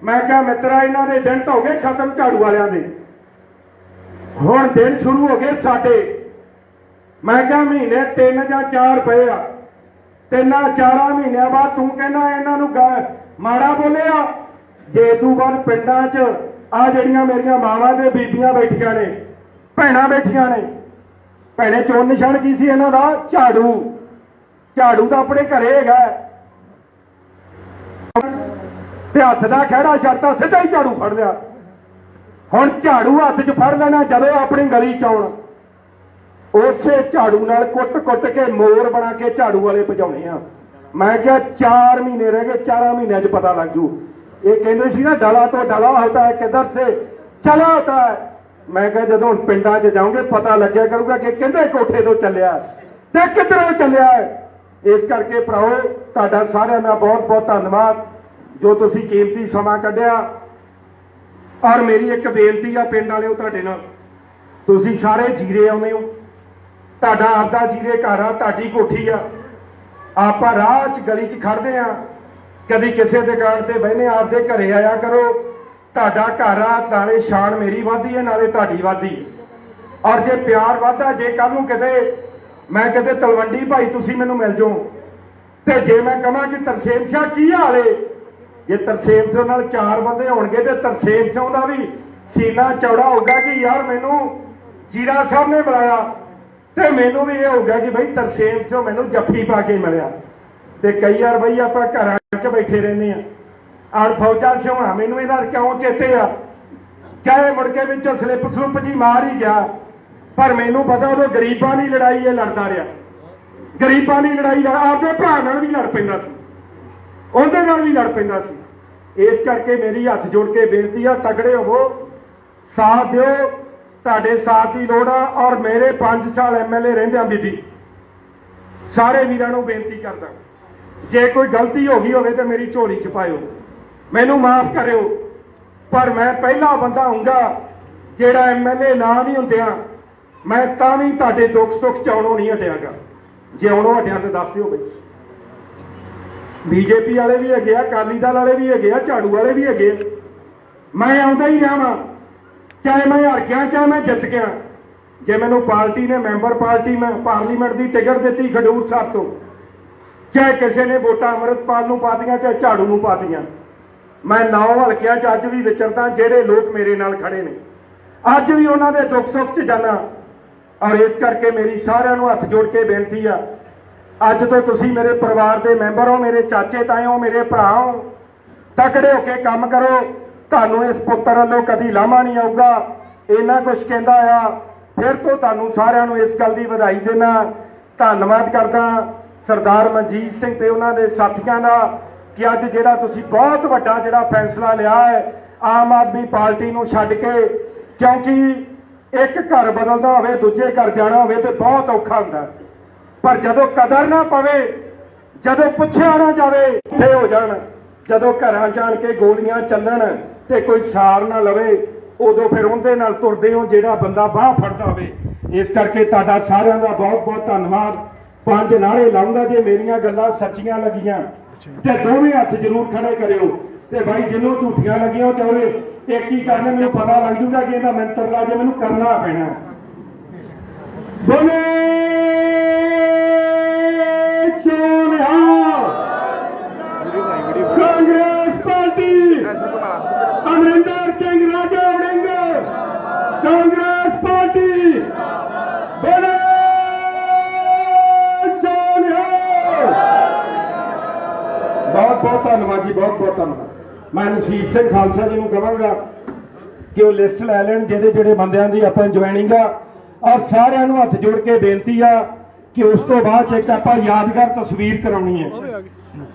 ਮੈਂ ਕਿਹਾ ਮਿੱਤਰਾ, ਇਹਨਾਂ ਦੇ ਦਿਨ ਤਾਂ ਹੋ ਗਏ ਖਤਮ ਝਾੜੂ ਵਾਲਿਆਂ ਦੇ। ਹੁਣ ਦਿਨ ਸ਼ੁਰੂ ਹੋ ਗਏ ਸਾਡੇ। ਮੈਂ ਕਿਹਾ ਮਹੀਨੇ ਤਿੰਨ ਜਾਂ ਚਾਰ ਪਏ ਆ। ਤਿੰਨਾਂ ਚਾਰਾਂ ਮਹੀਨਿਆਂ ਬਾਅਦ ਤੂੰ ਕਹਿੰਦਾ ਇਹਨਾਂ ਨੂੰ ਮਾੜਾ ਬੋਲਿਆ? ਜੇ ਤੂੰ ਬਾਅਦ ਪਿੰਡਾਂ 'ਚ ਆ ਜਿਹੜੀਆਂ ਮੇਰੀਆਂ ਮਾਵਾਂ ਦੇ ਬੀਬੀਆਂ ਬੈਠੀਆਂ ਨੇ, ਭੈਣਾਂ ਬੈਠੀਆਂ ਨੇ। ਭੈਣੇ, ਚੋਣ ਨਿਸ਼ਾਨ ਕੀ ਸੀ ਇਹਨਾਂ ਦਾ? ਝਾੜੂ। ਝਾੜੂ ਤਾਂ ਆਪਣੇ ਘਰੇ ਹੈਗਾ। ਤੇ ਹੱਥ ਦਾ ਖਹਿੜਾ ਛੱਡਤਾ, ਸਿੱਧਾ ਹੀ ਝਾੜੂ ਫੜ ਲਿਆ। ਹੁਣ ਝਾੜੂ ਹੱਥ 'ਚ ਫੜ ਲੈਣਾ, ਜਦੋਂ ਆਪਣੀ ਗਲੀ 'ਚ ਆਉਣ। ਉਸੇ ਝਾੜੂ ਨਾਲ ਕੁੱਟ-ਕੁੱਟ ਕੇ ਮੋਰ ਬਣਾ ਕੇ ਝਾੜੂ ਵਾਲੇ ਭਜਾਉਣੇ ਆ। ਮੈਂ ਕਿਹਾ 4 ਮਹੀਨੇ ਰਹਿ ਗਏ 4 ਮਹੀਨਿਆਂ 'ਚ ਪਤਾ ਲੱਗ ਜੂ। ਇਹ ਕਹਿੰਦੇ ਸੀ ਨਾ, ਡਲਾ ਤੋਂ ਡਲਾ ਹੁੰਦਾ ਹੈ, ਕਿੱਧਰ ਸੇ? ਚਲਾ ਹੁੰਦਾ ਹੈ। ਮੈਂ ਕਿਹਾ, ਜਦੋਂ ਹੁਣ ਪਿੰਡਾਂ 'ਚ ਜਾਓਗੇ, ਪਤਾ ਲੱਗਿਆ ਕਰੂਗਾ ਕਿ ਕਿੰਦੇ ਕੋਠੇ ਤੋਂ ਚੱਲਿਆ ਤੇ ਕਿੱਧਰੋਂ ਚੱਲਿਆ ਇਸ ਕਰਕੇ ਭਰਾਓ, ਤੁਹਾਡਾ ਸਾਰਿਆਂ ਦਾ ਬਹੁਤ ਬਹੁਤ ਧੰਨਵਾਦ। ਜੋ ਤੁਸੀਂ ਕੀਮਤੀ ਸਮਾਂ ਕੱਢਿਆ, ਔਰ ਮੇਰੀ ਇੱਕ ਬੇਨਤੀ ਆ ਪਿੰਡ ਵਾਲਿਓ ਤੁਹਾਡੇ ਨਾਲ, ਤੁਸੀਂ ਸਾਰੇ ਜੀਰੇ ਆਉਂਦੇ ਹੋ। ਤੁਹਾਡਾ ਆਪਦਾ ਜੀਰੇ ਘਰ ਆ, ਤੁਹਾਡੀ ਕੋਠੀ ਆ। ਆਪਾਂ ਰਾਹ 'ਚ ਗਲੀ 'ਚ ਖੜਦੇ ਆ। ਕਦੀ ਕਿਸੇ ਦੁਕਾਨ ਤੇ ਬਹਿਨੇ ਆਪਦੇ ਘਰੇ ਆਇਆ ਕਰੋ। ਤੁਹਾਡਾ ਘਰ ਆ, ਨਾਲੇ ਸ਼ਾਨ ਮੇਰੀ ਵਾਧੀ ਹੈ, ਨਾਲੇ ਤੁਹਾਡੀ ਵਾਧੀ ਔਰ ਜੇ ਪਿਆਰ ਵਾਧਾ ਜੇ ਕੱਲ ਨੂੰ ਕਿਤੇ ਮੈਂ ਕਿਤੇ ਤਲਵੰਡੀ ਭਾਈ ਤੁਸੀਂ ਮੈਨੂੰ ਮਿਲ ਜਾਓ, ਤੇ ਜੇ ਮੈਂ ਕਹਾਂ ਕਿ ਤਰਸੇਮ ਸ਼ਾਹ ਕੀ ਹਾਲ ਜੇ ਤਰਸੇਮ ਸਿੰਘ ਨਾਲ ਚਾਰ ਬੰਦੇ ਹੋਣਗੇ ਤੇ ਤਰਸੇਮ ਸਿੰਘ ਦਾ ਵੀ ਸੀਨਾ ਚੌੜਾ ਹੋਊਗਾ ਕਿ ਯਾਰ ਮੈਨੂੰ ਜੀਰਾ ਸਾਹਿਬ ਨੇ ਬੁਲਾਇਆ ਤੇ ਮੈਨੂੰ ਵੀ ਇਹ ਹੋਊਗਾ ਕਿ ਭਾਈ ਤਰਸੇਮ ਸਿੰਘ ਮੈਨੂੰ ਜੱਫੀ ਪਾ ਕੇ ਮਿਲਿਆ। ਤੇ ਕਈ ਵਾਰ ਬਈ ਆਪਾਂ ਘਰਾਂ 'ਚ ਬੈਠੇ ਰਹਿੰਦੇ ਆ ਆਣ ਫੌਜਾ ਸਿਉਣਾ ਮੈਨੂੰ ਇਹਦਾ ਕਿਉਂ ਚੇਤੇ ਆ? ਚਾਹੇ ਮੁੜ ਕੇ ਵਿੱਚੋਂ ਸਲਿੱਪ ਸਲੁੱਪ ਜੀ ਮਾਰ ਹੀ ਗਿਆ, ਪਰ ਮੈਨੂੰ ਪਤਾ ਉਹ ਗਰੀਬਾਂ ਦੀ ਲੜਾਈ ਇਹ ਲੜਦਾ ਰਿਹਾ। ਗਰੀਬਾਂ ਦੀ ਲੜਾਈ ਲੜ ਆਪਦੇ ਭਰਾ ਨਾਲ ਵੀ ਲੜ ਪੈਂਦਾ ਸੀ। ਉਹਦੇ ਨਾਲ ਵੀ ਲੜ ਪੈਂਦਾ ਸੀ। ਇਸ ਕਰਕੇ ਮੇਰੀ ਹੱਥ ਜੋੜ ਕੇ ਬੇਨਤੀ ਆ ਤਗੜੇ ਹੋਵੋ, ਸਾਥ ਦਿਓ, ਤੁਹਾਡੇ ਸਾਥ ਦੀ ਲੋੜ ਆ ਔਰ ਮੇਰੇ 5 ਸਾਲ ਐਮਐਲਏ ਰਹਿੰਦੇ ਆ ਬੀਬੀ, ਸਾਰੇ ਵੀਰਾਂ ਨੂੰ ਬੇਨਤੀ ਕਰਦਾ। ਜੇ ਕੋਈ ਗਲਤੀ ਹੋ ਗਈ ਹੋਵੇ ਤੇ ਮੇਰੀ ਝੋਲੀ ਚ ਪਾਇਓ। ਮੈਨੂੰ ਮਾਫ ਕਰਿਓ, ਪਰ ਮੈਂ ਪਹਿਲਾ ਬੰਦਾ ਹੁੰਗਾ ਜਿਹੜਾ ਐਮਐਲਏ ਨਾ ਵੀ ਹੁੰਦਿਆਂ ਮੈਂ ਤਾਂ ਵੀ ਤੁਹਾਡੇ ਦੁੱਖ ਸੁੱਖ ਚ ਆਉਣੋਂ ਨਹੀਂ ਹਟਿਆਗਾ। ਜੇ ਆਉਣੋਂ ਹਟਿਆ ਤੇ ਦੱਸ ਦਿਓ ਬਈ। ਬੀਜੇਪੀ ਵਾਲੇ ਵੀ ਹੈਗੇ ਆ, ਅਕਾਲੀ ਦਲ ਵਾਲੇ ਵੀ ਹੈਗੇ ਆ, ਝਾੜੂ ਵਾਲੇ ਵੀ ਹੈਗੇ ਆ। ਮੈਂ ਆਉਂਦਾ ਹੀ ਰਹਾਂ ਚਾਹੇ ਮੈਂ ਹਾਰ ਗਿਆ, ਚਾਹੇ ਮੈਂ ਜਿੱਤ ਗਿਆ। ਜੇ ਮੈਨੂੰ ਪਾਰਟੀ ਨੇ, ਮੈਂਬਰ ਪਾਰਟੀ ਮੈਂ, ਪਾਰਲੀਮੈਂਟ ਦੀ ਟਿਕਟ ਦਿੱਤੀ ਖਡੂਰ ਸਾਹਿਬ ਤੋਂ, ਚਾਹੇ ਕਿਸੇ ਨੇ ਵੋਟਾਂ ਅੰਮ੍ਰਿਤਪਾਲ ਨੂੰ ਪਾਤੀਆਂ, ਚਾਹੇ ਝਾੜੂ ਨੂੰ ਪਾਤੀਆਂ, ਮੈਂ ਨੌ ਹਲਕਿਆਂ 'ਚ ਅੱਜ ਵੀ ਵਿਚਰਦਾ, ਜਿਹੜੇ ਲੋਕ ਮੇਰੇ ਨਾਲ ਖੜੇ ਨੇ। ਅੱਜ ਵੀ ਉਹਨਾਂ ਦੇ ਦੁੱਖ ਸੁੱਖ 'ਚ ਜਾਣਾ ਔਰ ਇਸ ਕਰਕੇ ਮੇਰੀ ਸਾਰਿਆਂ ਨੂੰ ਹੱਥ ਜੋੜ ਕੇ ਬੇਨਤੀ ਆ ਅੱਜ ਤੋਂ ਤੁਸੀਂ ਮੇਰੇ ਪਰਿਵਾਰ ਦੇ ਮੈਂਬਰ ਹੋ, ਮੇਰੇ ਚਾਚੇ ਤਾਏ ਹੋ, ਮੇਰੇ ਭਰਾ ਹੋ, ਤਕੜੇ ਹੋ ਕੇ ਕੰਮ ਕਰੋ। ਤੁਹਾਨੂੰ ਇਸ ਪੁੱਤਰ ਵੱਲੋਂ ਕਦੀ ਲਾਮਾ ਨਹੀਂ ਆਊਗਾ। ਇਹਨਾਂ ਕੁਝ ਕਹਿੰਦਾ ਆ। ਫਿਰ ਤੋਂ ਤੁਹਾਨੂੰ ਸਾਰਿਆਂ ਨੂੰ ਇਸ ਗੱਲ ਦੀ ਵਧਾਈ ਦੇਣਾ ਧੰਨਵਾਦ ਕਰਦਾ ਸਰਦਾਰ ਮਨਜੀਤ ਸਿੰਘ ਤੇ ਉਹਨਾਂ ਦੇ ਸਾਥੀਆਂ ਦਾ ਕਿ ਅੱਜ ਜਿਹੜਾ ਤੁਸੀਂ ਬਹੁਤ ਵੱਡਾ ਜਿਹੜਾ ਫੈਸਲਾ ਲਿਆ ਹੈ, ਆਮ ਆਦਮੀ ਪਾਰਟੀ ਨੂੰ ਛੱਡ ਕੇ, ਕਿਉਂਕਿ ਇੱਕ ਘਰ ਬਦਲਦਾ ਹੋਵੇ, ਦੂਜੇ ਘਰ ਜਾਣਾ ਹੋਵੇ ਤੇ ਬਹੁਤ ਔਖਾ ਹੁੰਦਾ। ਪਰ ਜਦੋਂ ਕਦਰ ਨਾ ਪਵੇ, ਜਦੋਂ ਪੁੱਛਿਆ ਨਾ ਜਾਵੇ ਤੇ ਹੋ ਜਾਣ। ਜਦੋਂ ਘਰਾਂ ਜਾਣ ਕੇ ਗੋਲੀਆਂ ਚੱਲਣ ਤੇ ਕੋਈ ਸਾਰ ਨਾ ਲਵੇ, ਉਦੋਂ ਫਿਰ ਉਹਦੇ ਨਾਲ ਤੁਰਦੇ ਹੋ ਜਿਹੜਾ ਬੰਦਾ ਬਾਹ ਫੜਦਾ ਹੋਵੇ। ਇਸ ਕਰਕੇ ਤੁਹਾਡਾ ਸਾਰਿਆਂ ਦਾ ਬਹੁਤ ਬਹੁਤ ਧੰਨਵਾਦ। ਪੰਜ ਨਾਲੇ ਲਾਉਂਗਾ ਜੇ ਮੇਰੀਆਂ ਗੱਲਾਂ ਸੱਚੀਆਂ ਲੱਗੀਆਂ, ਤੇ ਦੋਵੇਂ ਹੱਥ ਜ਼ਰੂਰ ਖੜੇ ਕਰਿਓ। ਤੇ ਭਾਈ ਜਿਹਨੂੰ ਝੂਠੀਆਂ ਲੱਗੀਆਂ ਉਹ ਚਾਹੇ ਇੱਕ ਹੀ ਕਰਨ ਮੈਨੂੰ ਪਤਾ ਲੱਗ ਜੂਗਾ ਕਿ ਇਹਦਾ ਮੰਤਰ ਲਾ ਜੇ ਮੈਨੂੰ ਕਰਨਾ ਪੈਣਾ। ਬੋਲੇ ਧੰਨਵਾਦ ਸਿੰਘ ਖਾਲਸਾ ਜੀ ਨੂੰ ਕਹਾਂਗਾ ਕਿ ਉਹ ਲਿਸਟ ਲੈ ਲੈਣ ਜਿਹੜੇ ਜਿਹੜੇ ਬੰਦਿਆਂ ਦੀ ਆਪਾਂ ਜੁਆਇਨਿੰਗ ਆ। ਔਰ ਸਾਰਿਆਂ ਨੂੰ ਹੱਥ ਜੋੜ ਕੇ ਬੇਨਤੀ ਆ ਕਿ ਉਸ ਤੋਂ ਬਾਅਦ ਇੱਕ ਆਪਾਂ ਯਾਦਗਾਰ ਤਸਵੀਰ ਕਰਾਉਣੀ ਹੈ।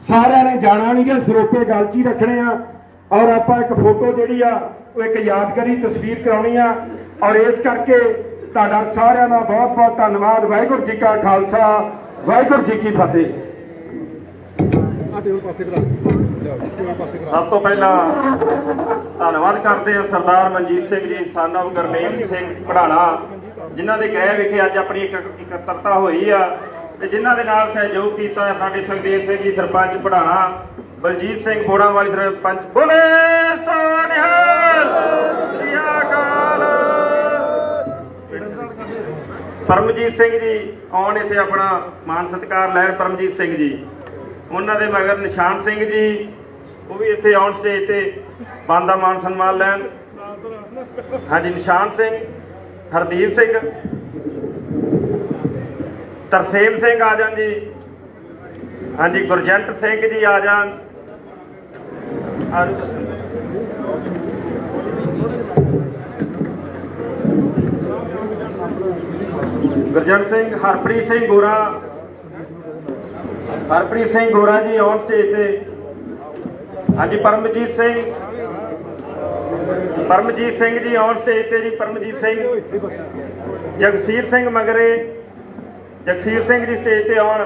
ਸਾਰਿਆਂ ਨੇ ਜਾਣਾ ਨਹੀਂ ਕਿ ਸਰੋਪੇ ਗੱਲ 'ਚ ਹੀ ਰੱਖਣੇ ਆ। ਔਰ ਆਪਾਂ ਇੱਕ ਫੋਟੋ ਜਿਹੜੀ ਆ, ਉਹ ਇੱਕ ਯਾਦਗਾਰੀ ਤਸਵੀਰ ਕਰਾਉਣੀ ਆ। ਔਰ ਇਸ ਕਰਕੇ ਤੁਹਾਡਾ ਸਾਰਿਆਂ ਦਾ ਬਹੁਤ ਬਹੁਤ ਧੰਨਵਾਦ। ਵਾਹਿਗੁਰੂ ਜੀ ਕਾ ਖਾਲਸਾ, ਵਾਹਿਗੁਰੂ ਜੀ ਕੀ ਫਤਿਹ। ਆ ਟੇਬਲ ਪਾਸੇ ਕਰਾ ਸਭ ਤੋਂ ਪਹਿਲਾਂ ਧੰਨਵਾਦ ਕਰਦੇ ਹਾਂ ਸਰਦਾਰ ਮਨਜੀਤ ਸਿੰਘ ਜੀ ਸਾਨਵ ਗੁਰਨੇਮ ਸਿੰਘ ਪੜਾਣਾ ਜਿਨ੍ਹਾਂ ਦੇ ਗਏ ਵਿਖੇ ਅੱਜ ਆਪਣੀ ਇੱਕ ਇਕੱਤਰਤਾ ਹੋਈ ਆ ਤੇ ਜਿਨ੍ਹਾਂ ਦੇ ਨਾਲ ਸਹਿਯੋਗ ਕੀਤਾ ਸਾਡੇ ਸੁਖਦੇਵ ਸਿੰਘ ਜੀ, ਸਰਪੰਚ ਪੜਾਣਾ ਬਲਜੀਤ ਸਿੰਘ ਬੋੜਾ ਵਾਲੀ ਸਰਪੰਚ ਬੋਲੇ ਸੋਨਿਹਾਲ ਸ੍ਰੀ ਅਕਾਲ! ਪਰਮਜੀਤ ਸਿੰਘ ਜੀ ਆਉਣ ਇੱਥੇ ਆਪਣਾ ਮਾਨ ਸਤਿਕਾਰ ਲੈਣ, ਪਰਮਜੀਤ ਸਿੰਘ ਜੀ। ਉਹਨਾਂ ਦੇ ਮਗਰ ਨਿਸ਼ਾਨ ਸਿੰਘ ਜੀ ਉਹ ਵੀ ਇੱਥੇ ਆਉਣ ਸਟੇਜ ਤੇ ਬੰਦਾ ਮਾਨ ਸਨਮਾਨ ਲੈਣ। ਹਾਂਜੀ, ਨਿਸ਼ਾਨ ਸਿੰਘ, ਹਰਦੀਪ ਸਿੰਘ, ਤਰਸੇਮ ਸਿੰਘ ਆ ਜਾਣ ਜੀ। ਹਾਂਜੀ, ਗੁਰਜੰਟ ਸਿੰਘ ਜੀ ਆ ਜਾਣ। ਗੁਰਜੰਟ ਸਿੰਘ, ਹਰਪ੍ਰੀਤ ਸਿੰਘ ਗੋਰਾ। ਹਰਪ੍ਰੀਤ ਸਿੰਘ ਗੋਰਾ ਜੀ ਆਉਣ ਸਟੇਜ ਤੇ ਹਾਂਜੀ ਪਰਮਜੀਤ ਸਿੰਘ। ਪਰਮਜੀਤ ਸਿੰਘ ਜੀ ਔਨ ਸਟੇਜ ਤੇ ਜੀ ਪਰਮਜੀਤ ਸਿੰਘ। ਜਗਸੀਰ ਸਿੰਘ ਮਗਰੇ। ਜਗਸੀਰ ਸਿੰਘ ਜੀ ਸਟੇਜ ਤੇ ਆਉਣ।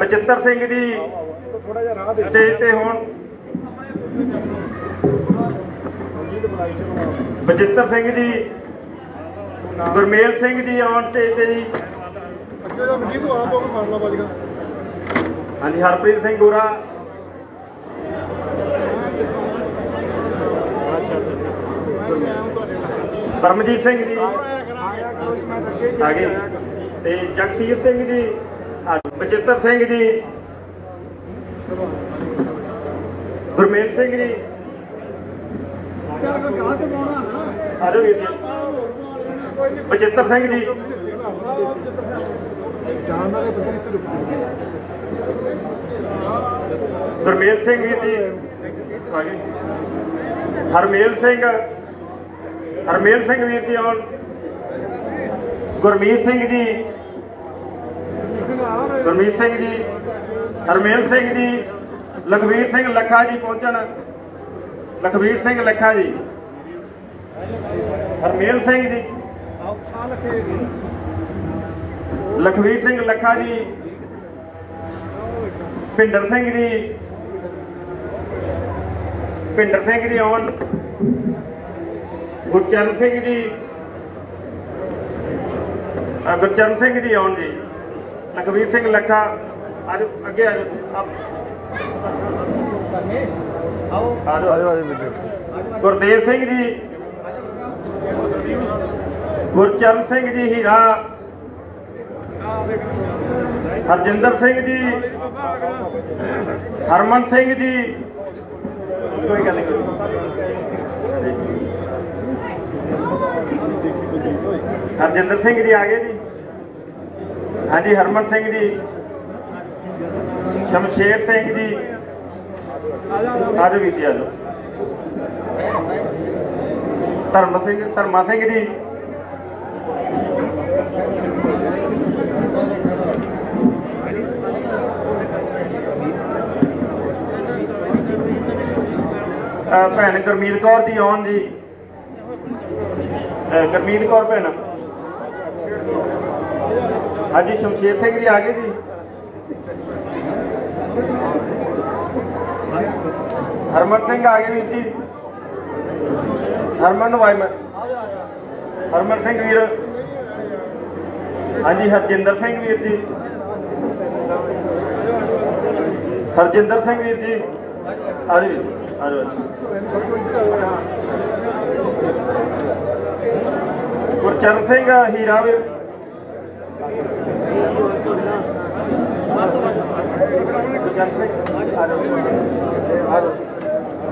ਬਚਿੱਤਰ ਸਿੰਘ ਜੀ ਥੋੜਾ ਜਿਹਾ ਰਾਹ ਦੇ ਸਟੇਜ ਤੇ ਹੋਣ। ਬਚਿੱਤਰ ਸਿੰਘ ਜੀ। ਗੁਰਮੇਲ ਸਿੰਘ ਜੀ ਆਉਣ ਸਟੇਜ ਤੇ ਜੀ। ਹਾਂਜੀ ਹਰਪ੍ਰੀਤ ਸਿੰਘ ਗੋਰਾ। ਪਰਮਜੀਤ ਸਿੰਘ ਜੀ। ਆ ਗਏ ਤੇ ਜਗਸੀਰ ਸਿੰਘ ਜੀ ਬਚਿੱਤਰ ਸਿੰਘ ਜੀ। ਗੁਰਮੇਲ ਸਿੰਘ ਜੀ। ਆ ਜਾਓ ਜੀ। ਬਚਿੱਤਰ ਸਿੰਘ ਜੀ। ਗੁਰਮੇਲ ਸਿੰਘ ਜੀ ਆ ਗਏ। ਹਰਮੇਲ ਸਿੰਘ। ਹਰਮੇਲ ਸਿੰਘ ਵੀਰ ਜੀ ਆਉਣ ਗੁਰਮੀਤ ਸਿੰਘ ਜੀ। ਗੁਰਮੀਤ ਸਿੰਘ ਜੀ, ਹਰਮੇਲ ਸਿੰਘ ਜੀ, ਲਖਵੀਰ ਸਿੰਘ ਲੱਖਾ ਜੀ ਪਹੁੰਚਣ। ਲਖਵੀਰ ਸਿੰਘ ਲੱਖਾ ਜੀ। ਹਰਮੇਲ ਸਿੰਘ ਜੀ। ਲਖਵੀਰ ਸਿੰਘ ਲੱਖਾ ਜੀ। ਭਿੰਡਰ ਸਿੰਘ ਜੀ। ਭਿੰਡਰ ਸਿੰਘ ਜੀ ਆਉਣ ਗੁਰਚਰਨ ਸਿੰਘ ਜੀ। ਗੁਰਚਰਨ ਸਿੰਘ ਜੀ ਆਉਣ ਜੀ। ਲਖਵੀਰ ਸਿੰਘ ਲੱਖਾ ਅੱਜ ਅੱਗੇ ਆ ਜਾਓ ਗੁਰਦੇਵ ਸਿੰਘ ਜੀ। ਗੁਰਚਰਨ ਸਿੰਘ ਜੀ ਹੀਰਾ। ਹਰਜਿੰਦਰ ਸਿੰਘ ਜੀ। ਹਰਮਨ ਸਿੰਘ ਜੀ। ਕੋਈ ਗੱਲ ਨਹੀਂ। ਹਰਜਿੰਦਰ ਸਿੰਘ ਜੀ ਆ ਗਏ ਜੀ। ਹਾਂਜੀ, ਹਰਮਨ ਸਿੰਘ ਜੀ। ਸ਼ਮਸ਼ੇਰ ਸਿੰਘ ਜੀ। ਆ ਵੀ ਵੀਰ ਜੀ ਆ ਜਾਓ ਧਰਮ ਸਿੰਘ, ਧਰਮਾ ਸਿੰਘ ਜੀ। ਭੈਣ ਗੁਰਮੀਤ ਕੌਰ ਜੀ ਆਉਣ ਜੀ। ਗੁਰਮੀਤ ਕੌਰ ਭੈਣ ਹਾਂਜੀ ਸ਼ਮਸ਼ੇਰ ਸਿੰਘ ਜੀ ਆ ਗਏ ਜੀ ਹਰਮਨ ਸਿੰਘ ਆ ਗਏ ਵੀਰ ਜੀ ਹਰਮਨ ਵਾਈ ਮੈਂ ਹਰਮਨ ਸਿੰਘ ਵੀਰ ਹਾਂਜੀ ਹਰਜਿੰਦਰ ਸਿੰਘ ਵੀਰ ਜੀ ਹਰਜਿੰਦਰ ਸਿੰਘ ਵੀਰ ਜੀ ਆ ਜੀ ਆ ਜਾਓ ਗੁਰਚਰਨ ਸਿੰਘ ਹੀਰਾ ਵੀਰ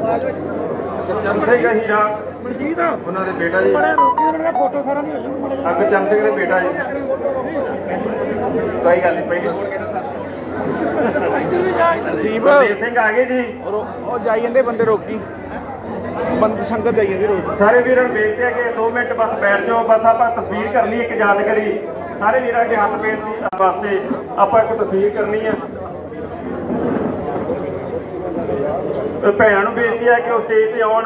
ਗੁਰਚਰਨ ਸਿੰਘ ਹੀਰਾ। ਮਨਜੀਤ। ਉਹਨਾਂ ਦੇ ਬੇਟਾ ਜੀ। ਬੜੇ ਰੋਕੀ ਉਹਨਾਂ ਦਾ ਫੋਟੋ ਸਾਰਾ ਨਹੀਂ ਹੋਈ ਅੱਗੇ ਚੰਦ ਸਿੰਘ ਦੇ ਬੇਟਾ ਜੀ। ਕੋਈ ਗੱਲ ਨਹੀਂ ਪਹਿਲੀ ਨਸੀਬ। ਸਿੰਘ ਆ ਗਏ ਜੀ। ਉਹ ਜਾਈ ਜਾਂਦੇ ਬੰਦੇ ਰੋਕੀ। ਬੰਦ ਸੰਗਤ ਜਾਈ ਜਾਂਦੀ ਰੋਕ ਸਾਰੇ ਵੀਰਾਂ ਨੂੰ ਬੇਨਤੀ ਹੈ ਕਿ 2 ਮਿੰਟ ਬਸ ਬੈਠ ਜਾਓ, ਬਸ ਆਪਾਂ ਤਸਵੀਰ ਕਰਨੀ ਇੱਕ ਯਾਦਗਾਰੀ ਸਾਰੇ ਵੀਰਾਂ ਦੇ ਹੱਥ ਬੇਨਤੀ ਵਾਸਤੇ ਆਪਾਂ ਇੱਕ ਤਸਵੀਰ ਕਰਨੀ ਹੈ। ਭੈਣਾਂ ਨੂੰ ਬੇਨਤੀ ਹੈ ਕਿ ਉਹ ਸਟੇਜ ਤੇ ਆਉਣ।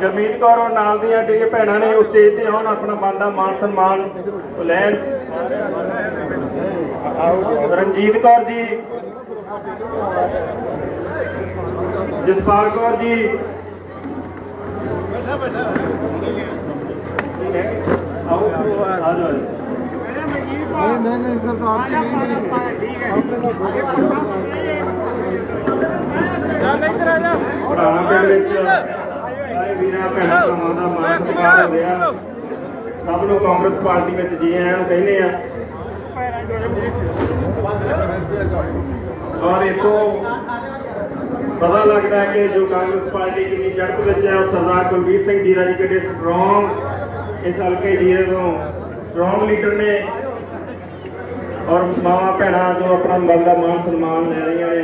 ਗਰਮੀਤ ਕੌਰ ਔਰ ਨਾਲ ਦੀਆਂ ਜਿਹੜੀਆਂ ਭੈਣਾਂ ਨੇ, ਉਹ ਸਟੇਜ ਤੇ ਆਉਣ, ਆਪਣਾ ਬਣਦਾ ਮਾਨ ਸਨਮਾਨ ਲੈਣ। ਰਣਜੀਤ ਕੌਰ ਜੀ, ਜਸਪਾਲ ਕੌਰ ਜੀ ਆਓ ਆ ਜਾਓ ਨਹੀਂ ਨਹੀਂ ਨਹੀਂ ਸਰਦਾਰ ਜੀ ਨਹੀਂ ਪੜਾਣਾ ਪਿੰਡ ਵਿੱਚ ਸਾਰੇ ਵੀਰਾਂ ਭੈਣਾਂ ਭਰਾਵਾਂ ਦਾ ਮਾਨ ਸਤਿਕਾਰ ਰਿਹਾ ਸਭ ਨੂੰ ਕਾਂਗਰਸ ਪਾਰਟੀ ਵਿੱਚ ਜੀ ਆਇਆਂ ਨੂੰ ਕਹਿੰਦੇ ਆ ਔਰ ਇਥੋਂ ਪਤਾ ਲੱਗਦਾ ਹੈ ਕਿ ਜੋ ਕਾਂਗਰਸ ਪਾਰਟੀ ਕਿੰਨੀ ਚੜ੍ਹਤ ਵਿੱਚ ਹੈ ਉਹ ਸਰਦਾਰ ਕੁਲਬੀਰ ਸਿੰਘ ਜੀਰਾ ਜੀ ਕਿੱਡੇ ਸਟਰੋਂਗ ਇਸ ਹਲਕੇ ਜੀਰੇ ਤੋਂ ਸਟਰੋਂਗ ਲੀਡਰ ਨੇ ਔਰ ਮਾਵਾ ਭੈਣਾਂ ਜੋ ਆਪਣਾ ਬੰਦਾ ਮਾਨ ਸਨਮਾਨ ਲੈ ਰਹੀਆਂ ਨੇ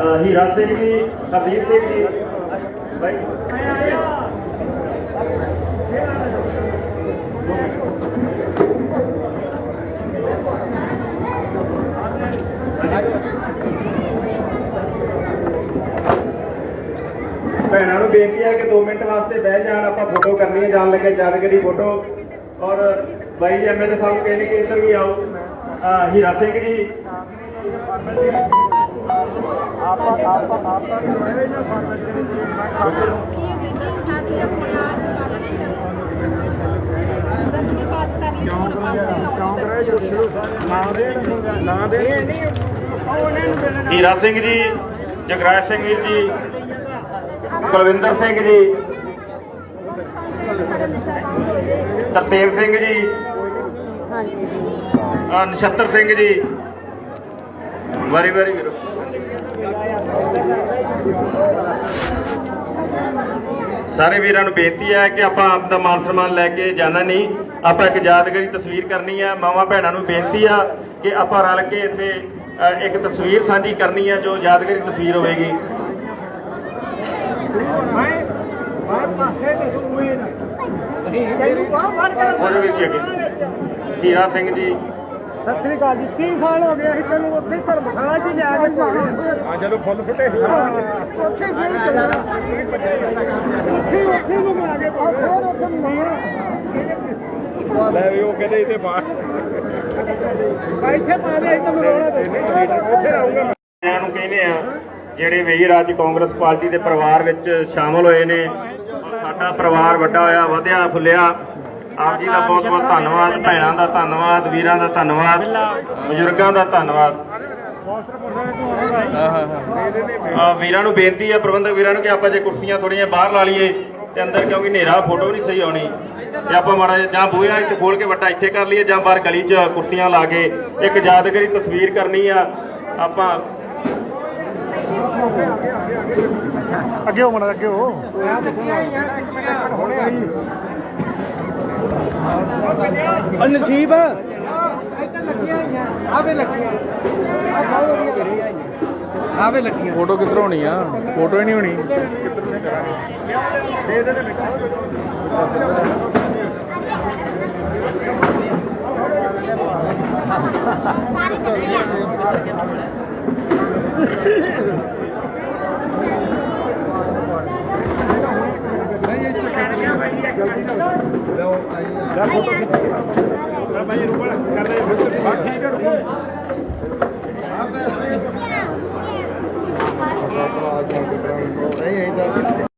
ਅਹ ਹੀਰਾ ਸਿੰਘ ਜੀ ਹਰਦੀਪ ਸਿੰਘ ਜੀ ਬਾਈ ਬੇਨਤੀ ਹੈ ਕਿ 2 ਮਿੰਟ ਵਾਸਤੇ ਬਹਿ ਜਾਣ, ਆਪਾਂ ਫੋਟੋ ਕਰਨੀ ਹੈ, ਜਾਣ ਲੱਗੇ ਯਾਦਗਰੀ ਫੋਟੋ ਔਰ ਬਾਈ ਜੀ ਐਮਐਲਏ ਸਾਹਿਬ ਕਹਿੰਦੇ ਕਿ ਵੀ ਆਓ ਹੀਰਾ ਸਿੰਘ ਜੀ। ਇਹ ਵਿਧੀ ਸਾਡੀ ਅਪਰਾਧ ਨਾ ਦੇਣ ਨਾ ਹੀਰਾ ਸਿੰਘ ਜੀ, ਜਗਰਾਜ ਸਿੰਘ ਵੀਰ ਜੀ। ਕੁਲਵਿੰਦਰ ਸਿੰਘ ਜੀ। ਤਰਸੇਮ ਸਿੰਘ ਜੀ। ਅਹ ਨਛੱਤਰ ਸਿੰਘ ਜੀ। ਵਾਰੀ ਵਾਰੀ ਵੀਰੋ। ਸਾਰੇ ਵੀਰਾਂ ਨੂੰ ਬੇਨਤੀ ਹੈ ਕਿ ਆਪਾਂ ਆਪ ਦਾ ਮਾਨ ਸਨਮਾਨ ਲੈ ਕੇ ਜਾਣਾ ਨਹੀਂ। ਆਪਾਂ ਇੱਕ ਯਾਦਗਾਰੀ ਤਸਵੀਰ ਕਰਨੀ ਹੈ ਮਾਵਾਂ ਭੈਣਾਂ ਨੂੰ ਬੇਨਤੀ ਆ ਕਿ ਆਪਾਂ ਰਲ ਕੇ ਇੱਥੇ ਇੱਕ ਤਸਵੀਰ ਸਾਂਝੀ ਕਰਨੀ ਹੈ ਜੋ ਯਾਦਗਾਰੀ ਤਸਵੀਰ ਹੋਵੇਗੀ। ਉਹਦੇ ਵਿੱਚ ਅੱਗੇ? ਹੀਰਾ ਸਿੰਘ ਜੀ। ਸਤਿ ਸ੍ਰੀ ਅਕਾਲ ਜੀ 3 ਸਾਲ ਹੋ ਗਏ ਅਸੀਂ ਤੈਨੂੰ ਉੱਥੇ ਧਰਮਸ਼ਾਲਾ 'ਚ ਲਿਆ ਕੇ ਪਾਉਣੇ ਹਾਂ ਜਦੋਂ ਫੁੱਲ ਫੁੱਟੇ ਉੱਥੇ ਫਿਰ ਚੱਲਣਾ ਉੱਥੇ ਉੱਥੇ ਨੂੰ ਲਿਆ ਕੇ ਪਾਉਣੇ ਫਿਰ ਉੱਥੇ ਮੰਗਣਾ ਲੈ ਵੀ ਉਹ ਕਹਿੰਦੇ ਇੱਥੇ ਪਾ। ਇੱਥੇ ਪਾ ਦੇ ਇੱਥੇ ਮਰੋਣਾ ਤੇ ਉੱਥੇ ਰਹੂੰਗਾ ਇਹਨਾਂ ਨੂੰ ਕਹਿੰਦੇ ਆ ਜਿਹੜੇ ਵੀਰ ਅੱਜ ਕਾਂਗਰਸ ਪਾਰਟੀ ਦੇ ਪਰਿਵਾਰ ਵਿੱਚ ਸ਼ਾਮਲ ਹੋਏ ਨੇ ਸਾਡਾ ਪਰਿਵਾਰ ਵੱਡਾ ਹੋਇਆ, ਵਧਿਆ, ਫੁੱਲਿਆ। ਆਪ ਜੀ ਦਾ ਬਹੁਤ ਬਹੁਤ ਧੰਨਵਾਦ, ਭੈਣਾਂ ਦਾ ਧੰਨਵਾਦ, ਵੀਰਾਂ ਦਾ ਧੰਨਵਾਦ, ਬਜ਼ੁਰਗਾਂ ਦਾ ਧੰਨਵਾਦ। ਆ ਵੀਰਾਂ ਨੂੰ ਬੇਨਤੀ ਹੈ ਪ੍ਰਬੰਧਕ ਵੀਰਾਂ ਨੂੰ ਕਿ ਆਪਾਂ ਜੇ ਕੁਰਸੀਆਂ ਥੋੜੀਆਂ ਬਾਹਰ ਲਾ ਲਈਏ ਤੇ ਅੰਦਰ, ਕਿਉਂਕਿ ਹਨੇਰਾ, ਫੋਟੋ ਨਹੀਂ ਸਹੀ ਆਉਣੀ। ਤੇ ਆਪਾਂ ਮਾੜਾ ਜਾਂ ਬੂਹੇ ਇੱਥੇ ਖੋਲ ਕੇ ਵੱਟਾ ਇੱਥੇ ਕਰ ਲਈਏ ਜਾਂ ਬਾਹਰ ਗਲੀ 'ਚ ਕੁਰਸੀਆਂ ਲਾ ਕੇ ਇੱਕ ਯਾਦਗਾਰੀ ਤਸਵੀਰ ਕਰਨੀ ਆ। ਆਪਾਂ ਅੱਗੇ ਹੋ ਮਣਾ ਅੱਗੇ ਹੋ। ਅ ਨਸੀਬ ਆਵੇ ਲੱਗੀਆਂ ਆ ਬਹੁਤ ਵਧੀਆ ਘਰੇ ਆਈਆਂ ਆਵੇ ਲੱਗੀਆਂ ਫੋਟੋ ਕਿੱਧਰ ਹੋਣੀ ਆ? ਫੋਟੋ ਹੀ ਨਹੀਂ ਹੋਣੀ। ਕਿੱਧਰ ਨੇ ਕਰਾਂਗੇ ਦੇ ਦੇ ਦੇ ਸਾਰੇ ਕਰਾਂਗੇ ਲਓ ਆਈ ਲੈ ਫੋਟੋ ਖਿੱਚ ਲੈ ਭਾਈ ਰੁਕੋ ਕਰ ਲੈ ਬਾ ਠੀਕ ਹੈ ਰੁਕੋ ਆਪੇ ਨਹੀਂ ਇਹਦਾ